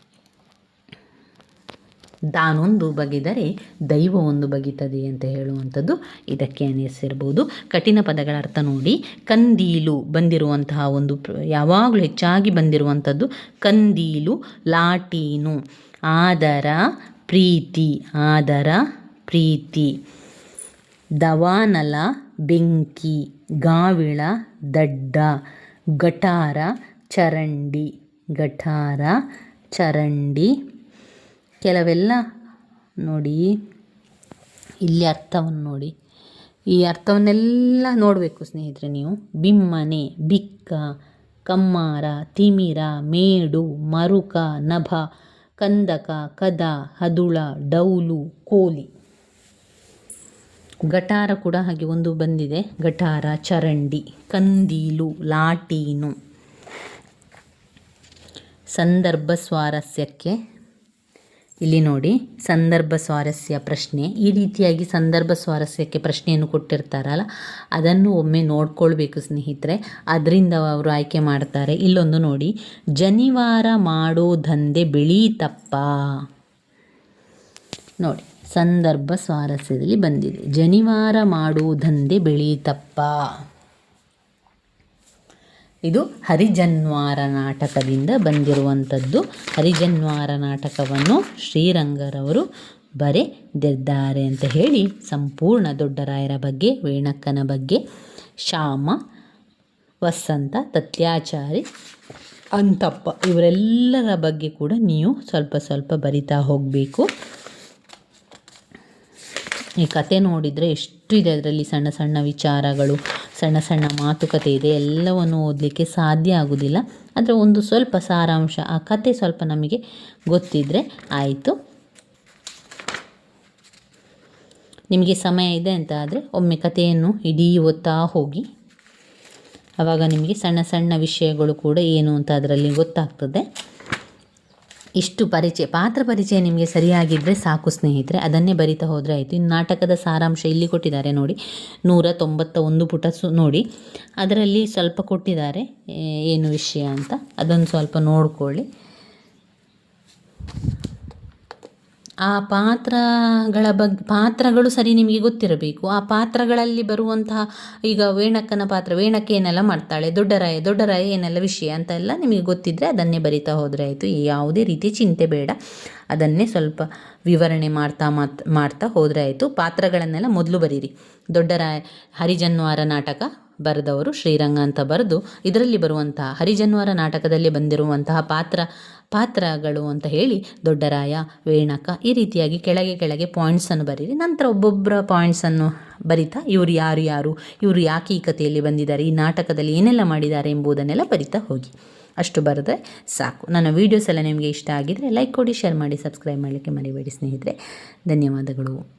ತಾನೊಂದು ಬಗೆದರೆ ದೈವ ಒಂದು ಬಗೆತದೆ ಅಂತ ಹೇಳುವಂಥದ್ದು ಇದಕ್ಕೆ ಅನಿಸಿರ್ಬೋದು ಕಠಿಣ ಪದಗಳ ಅರ್ಥ ನೋಡಿ. ಕಂದೀಲು ಬಂದಿರುವಂತಹ ಒಂದು ಯಾವಾಗಲೂ ಹೆಚ್ಚಾಗಿ ಬಂದಿರುವಂಥದ್ದು ಕಂದೀಲು, ಲಾಟೀನು, ಆದರ, ಪ್ರೀತಿ ಆದರ, ಪ್ರೀತಿ. ದವಾನಲ, ಬೆಂಕಿ, ಗಾವಿಳ, ದಡ್ಡ, ಗಟಾರ, ಚರಂಡಿ ಗಟಾರ, ಚರಂಡಿ. ಕೆಲವೆಲ್ಲ ನೋಡಿ, ಇಲ್ಲಿ ಅರ್ಥವನ್ನು ನೋಡಿ. ಈ ಅರ್ಥವನ್ನೆಲ್ಲ ನೋಡಬೇಕು ಸ್ನೇಹಿತರೆ ನೀವು. ಬಿಮ್ಮನೆ, ಬಿಕ್ಕ, ಕಮ್ಮಾರ, ತಿಮಿರ, ಮೇಡು, ಮರುಕ, ನಭ, ಕಂದಕ, ಕದ, ಹದುಳ, ಡೌಲು, ಕೋಲಿ. ಗಟಾರ ಕೂಡ ಹಾಗೆ ಒಂದು ಬಂದಿದೆ. ಗಟಾರ, ಚರಂಡಿ, ಕಂದೀಲು, ಲಾಟೀನು. ಸಂದರ್ಭ ಸ್ವಾರಸ್ಯಕ್ಕೆ ಇಲ್ಲಿ ನೋಡಿ, ಸಂದರ್ಭ ಸ್ವಾರಸ್ಯ ಪ್ರಶ್ನೆ. ಈ ರೀತಿಯಾಗಿ ಸಂದರ್ಭ ಸ್ವಾರಸ್ಯಕ್ಕೆ ಪ್ರಶ್ನೆಯನ್ನು ಕೊಟ್ಟಿರ್ತಾರಲ್ಲ, ಅದನ್ನು ಒಮ್ಮೆ ನೋಡ್ಕೊಳ್ಬೇಕು ಸ್ನೇಹಿತರೆ. ಅದರಿಂದ ಅವರು ಆಯ್ಕೆ ಮಾಡ್ತಾರೆ. ಇಲ್ಲೊಂದು ನೋಡಿ, ಜನಿವಾರ ಮಾಡೋ ದಂಧೆ ತಪ್ಪ ನೋಡಿ, ಸಂದರ್ಭ ಸ್ವಾರಸ್ಯದಲ್ಲಿ ಬಂದಿದೆ. ಜನಿವಾರ ಮಾಡೋ ದಂಧೆ ಬೆಳೀತಪ್ಪ. ಇದು ಹರಿಜನ್ವಾರ ನಾಟಕದಿಂದ ಬಂದಿರುವಂಥದ್ದು. ಹರಿಜನ್ವಾರ ನಾಟಕವನ್ನು ಶ್ರೀರಂಗರವರು ಬರೆದಿದ್ದಾರೆ ಅಂತ ಹೇಳಿ ಸಂಪೂರ್ಣ ದೊಡ್ಡರಾಯರ ಬಗ್ಗೆ ವೇಣಕ್ಕನ ಬಗ್ಗೆ, ಶ್ಯಾಮ, ವಸಂತ, ತತ್ಯಾಚಾರಿ, ಅಂತಪ್ಪ ಇವರೆಲ್ಲರ ಬಗ್ಗೆ ಕೂಡ ನೀವು ಸ್ವಲ್ಪ ಸ್ವಲ್ಪ ಬರಿತಾ ಹೋಗಬೇಕು. ಈ ಕತೆ ನೋಡಿದರೆ ಎಷ್ಟು ಇದೆ ಅದರಲ್ಲಿ ಸಣ್ಣ ಸಣ್ಣ ವಿಚಾರಗಳು. ಸಣ್ಣ ಸಣ್ಣ ಮಾತುಕತೆ ಇದೆ, ಎಲ್ಲವನ್ನು ಓದಲಿಕ್ಕೆ ಸಾಧ್ಯ ಆಗೋದಿಲ್ಲ. ಆದರೆ ಒಂದು ಸ್ವಲ್ಪ ಸಾರಾಂಶ, ಆ ಕತೆ ಸ್ವಲ್ಪ ನಮಗೆ ಗೊತ್ತಿದ್ದರೆ ಆಯಿತು. ನಿಮಗೆ ಸಮಯ ಇದೆ ಅಂತ ಆದರೆ ಒಮ್ಮೆ ಕಥೆಯನ್ನು ಇಡೀ ಓದ್ತಾ ಹೋಗಿ. ಆವಾಗ ನಿಮಗೆ ಸಣ್ಣ ಸಣ್ಣ ವಿಷಯಗಳು ಕೂಡ ಏನು ಅಂತ ಅದರಲ್ಲಿ ಗೊತ್ತಾಗ್ತದೆ. ಇಷ್ಟು ಪರಿಚಯ, ಪಾತ್ರ ಪರಿಚಯ ನಿಮಗೆ ಸರಿಯಾಗಿದ್ದರೆ ಸಾಕು ಸ್ನೇಹಿತರೆ. ಅದನ್ನೇ ಬರಿತಾ ಹೋದರೆ ಆಯಿತು. ಇನ್ನು ನಾಟಕದ ಸಾರಾಂಶ ಇಲ್ಲಿ ಕೊಟ್ಟಿದ್ದಾರೆ ನೋಡಿ. ನೂರ ತೊಂಬತ್ತ ಒಂದು ಪುಟ ಸು ನೋಡಿ. ಅದರಲ್ಲಿ ಸ್ವಲ್ಪ ಕೊಟ್ಟಿದ್ದಾರೆ. ಏನು ವಿಷಯ ಅಂತ. ಅದನ್ನು ಸ್ವಲ್ಪ ನೋಡ್ಕೊಳ್ಳಿ. ಆ ಪಾತ್ರಗಳ ಬಗ್ಗೆ ಪಾತ್ರಗಳು ಸರಿ ನಿಮಗೆ ಗೊತ್ತಿರಬೇಕು. ಆ ಪಾತ್ರಗಳಲ್ಲಿ ಬರುವಂತಹ ಈಗ ವೇಣಕ್ಕನ ಪಾತ್ರ ವೇಣಕ್ಕೆ ಏನೆಲ್ಲ ಮಾಡ್ತಾಳೆ, ದೊಡ್ಡರಾಯ ದೊಡ್ಡರಾಯ ಏನೆಲ್ಲ ವಿಷಯ ಅಂತ ಎಲ್ಲ ನಿಮಗೆ ಗೊತ್ತಿದ್ದರೆ ಅದನ್ನೇ ಬರಿತಾ ಹೋದರೆ ಆಯಿತು. ಯಾವುದೇ ರೀತಿ ಚಿಂತೆ ಬೇಡ. ಅದನ್ನೇ ಸ್ವಲ್ಪ ವಿವರಣೆ ಮಾಡ್ತಾ ಮಾತ್, ಮಾಡ್ತಾ ಹೋದರೆ ಆಯಿತು. ಪಾತ್ರಗಳನ್ನೆಲ್ಲ ಮೊದಲು ಬರೀರಿ. ದೊಡ್ಡರಾಯ, ಹರಿಜನ್ವಾರ ನಾಟಕ ಬರೆದವರು, ಶ್ರೀರಂಗ ಅಂತ ಬರೆದು ಇದರಲ್ಲಿ ಬರುವಂತಹ ಹರಿಜನ್ವರ ನಾಟಕದಲ್ಲಿ ಬಂದಿರುವಂತಹ ಪಾತ್ರ, ಪಾತ್ರಗಳು ಅಂತ ಹೇಳಿ ದೊಡ್ಡರಾಯ, ವೇಣಕ ಈ ರೀತಿಯಾಗಿ ಕೆಳಗೆ ಕೆಳಗೆ ಪಾಯಿಂಟ್ಸನ್ನು ಬರೀರಿ. ನಂತರ ಒಬ್ಬೊಬ್ಬರ ಪಾಯಿಂಟ್ಸನ್ನು ಬರಿತಾ ಇವರು ಯಾರು ಯಾರು, ಇವರು ಯಾಕೆ ಈ ಕಥೆಯಲ್ಲಿ ಬಂದಿದ್ದಾರೆ, ಈ ನಾಟಕದಲ್ಲಿ ಏನೆಲ್ಲ ಮಾಡಿದ್ದಾರೆ ಎಂಬುದನ್ನೆಲ್ಲ ಬರಿತಾ ಹೋಗಿ. ಅಷ್ಟು ಬರೆದ್ರೆ ಸಾಕು. ನನ್ನ ವೀಡಿಯೋಸ್ ಎಲ್ಲ ನಿಮಗೆ ಇಷ್ಟ ಆಗಿದರೆ ಲೈಕ್ ಕೊಡಿ ಶೇರ್ ಮಾಡಿ ಸಬ್ಸ್ಕ್ರೈಬ್ ಮಾಡಲಿಕ್ಕೆ ಮರಿಬೇಡಿ ಸ್ನೇಹಿತರೆ. ಧನ್ಯವಾದಗಳು.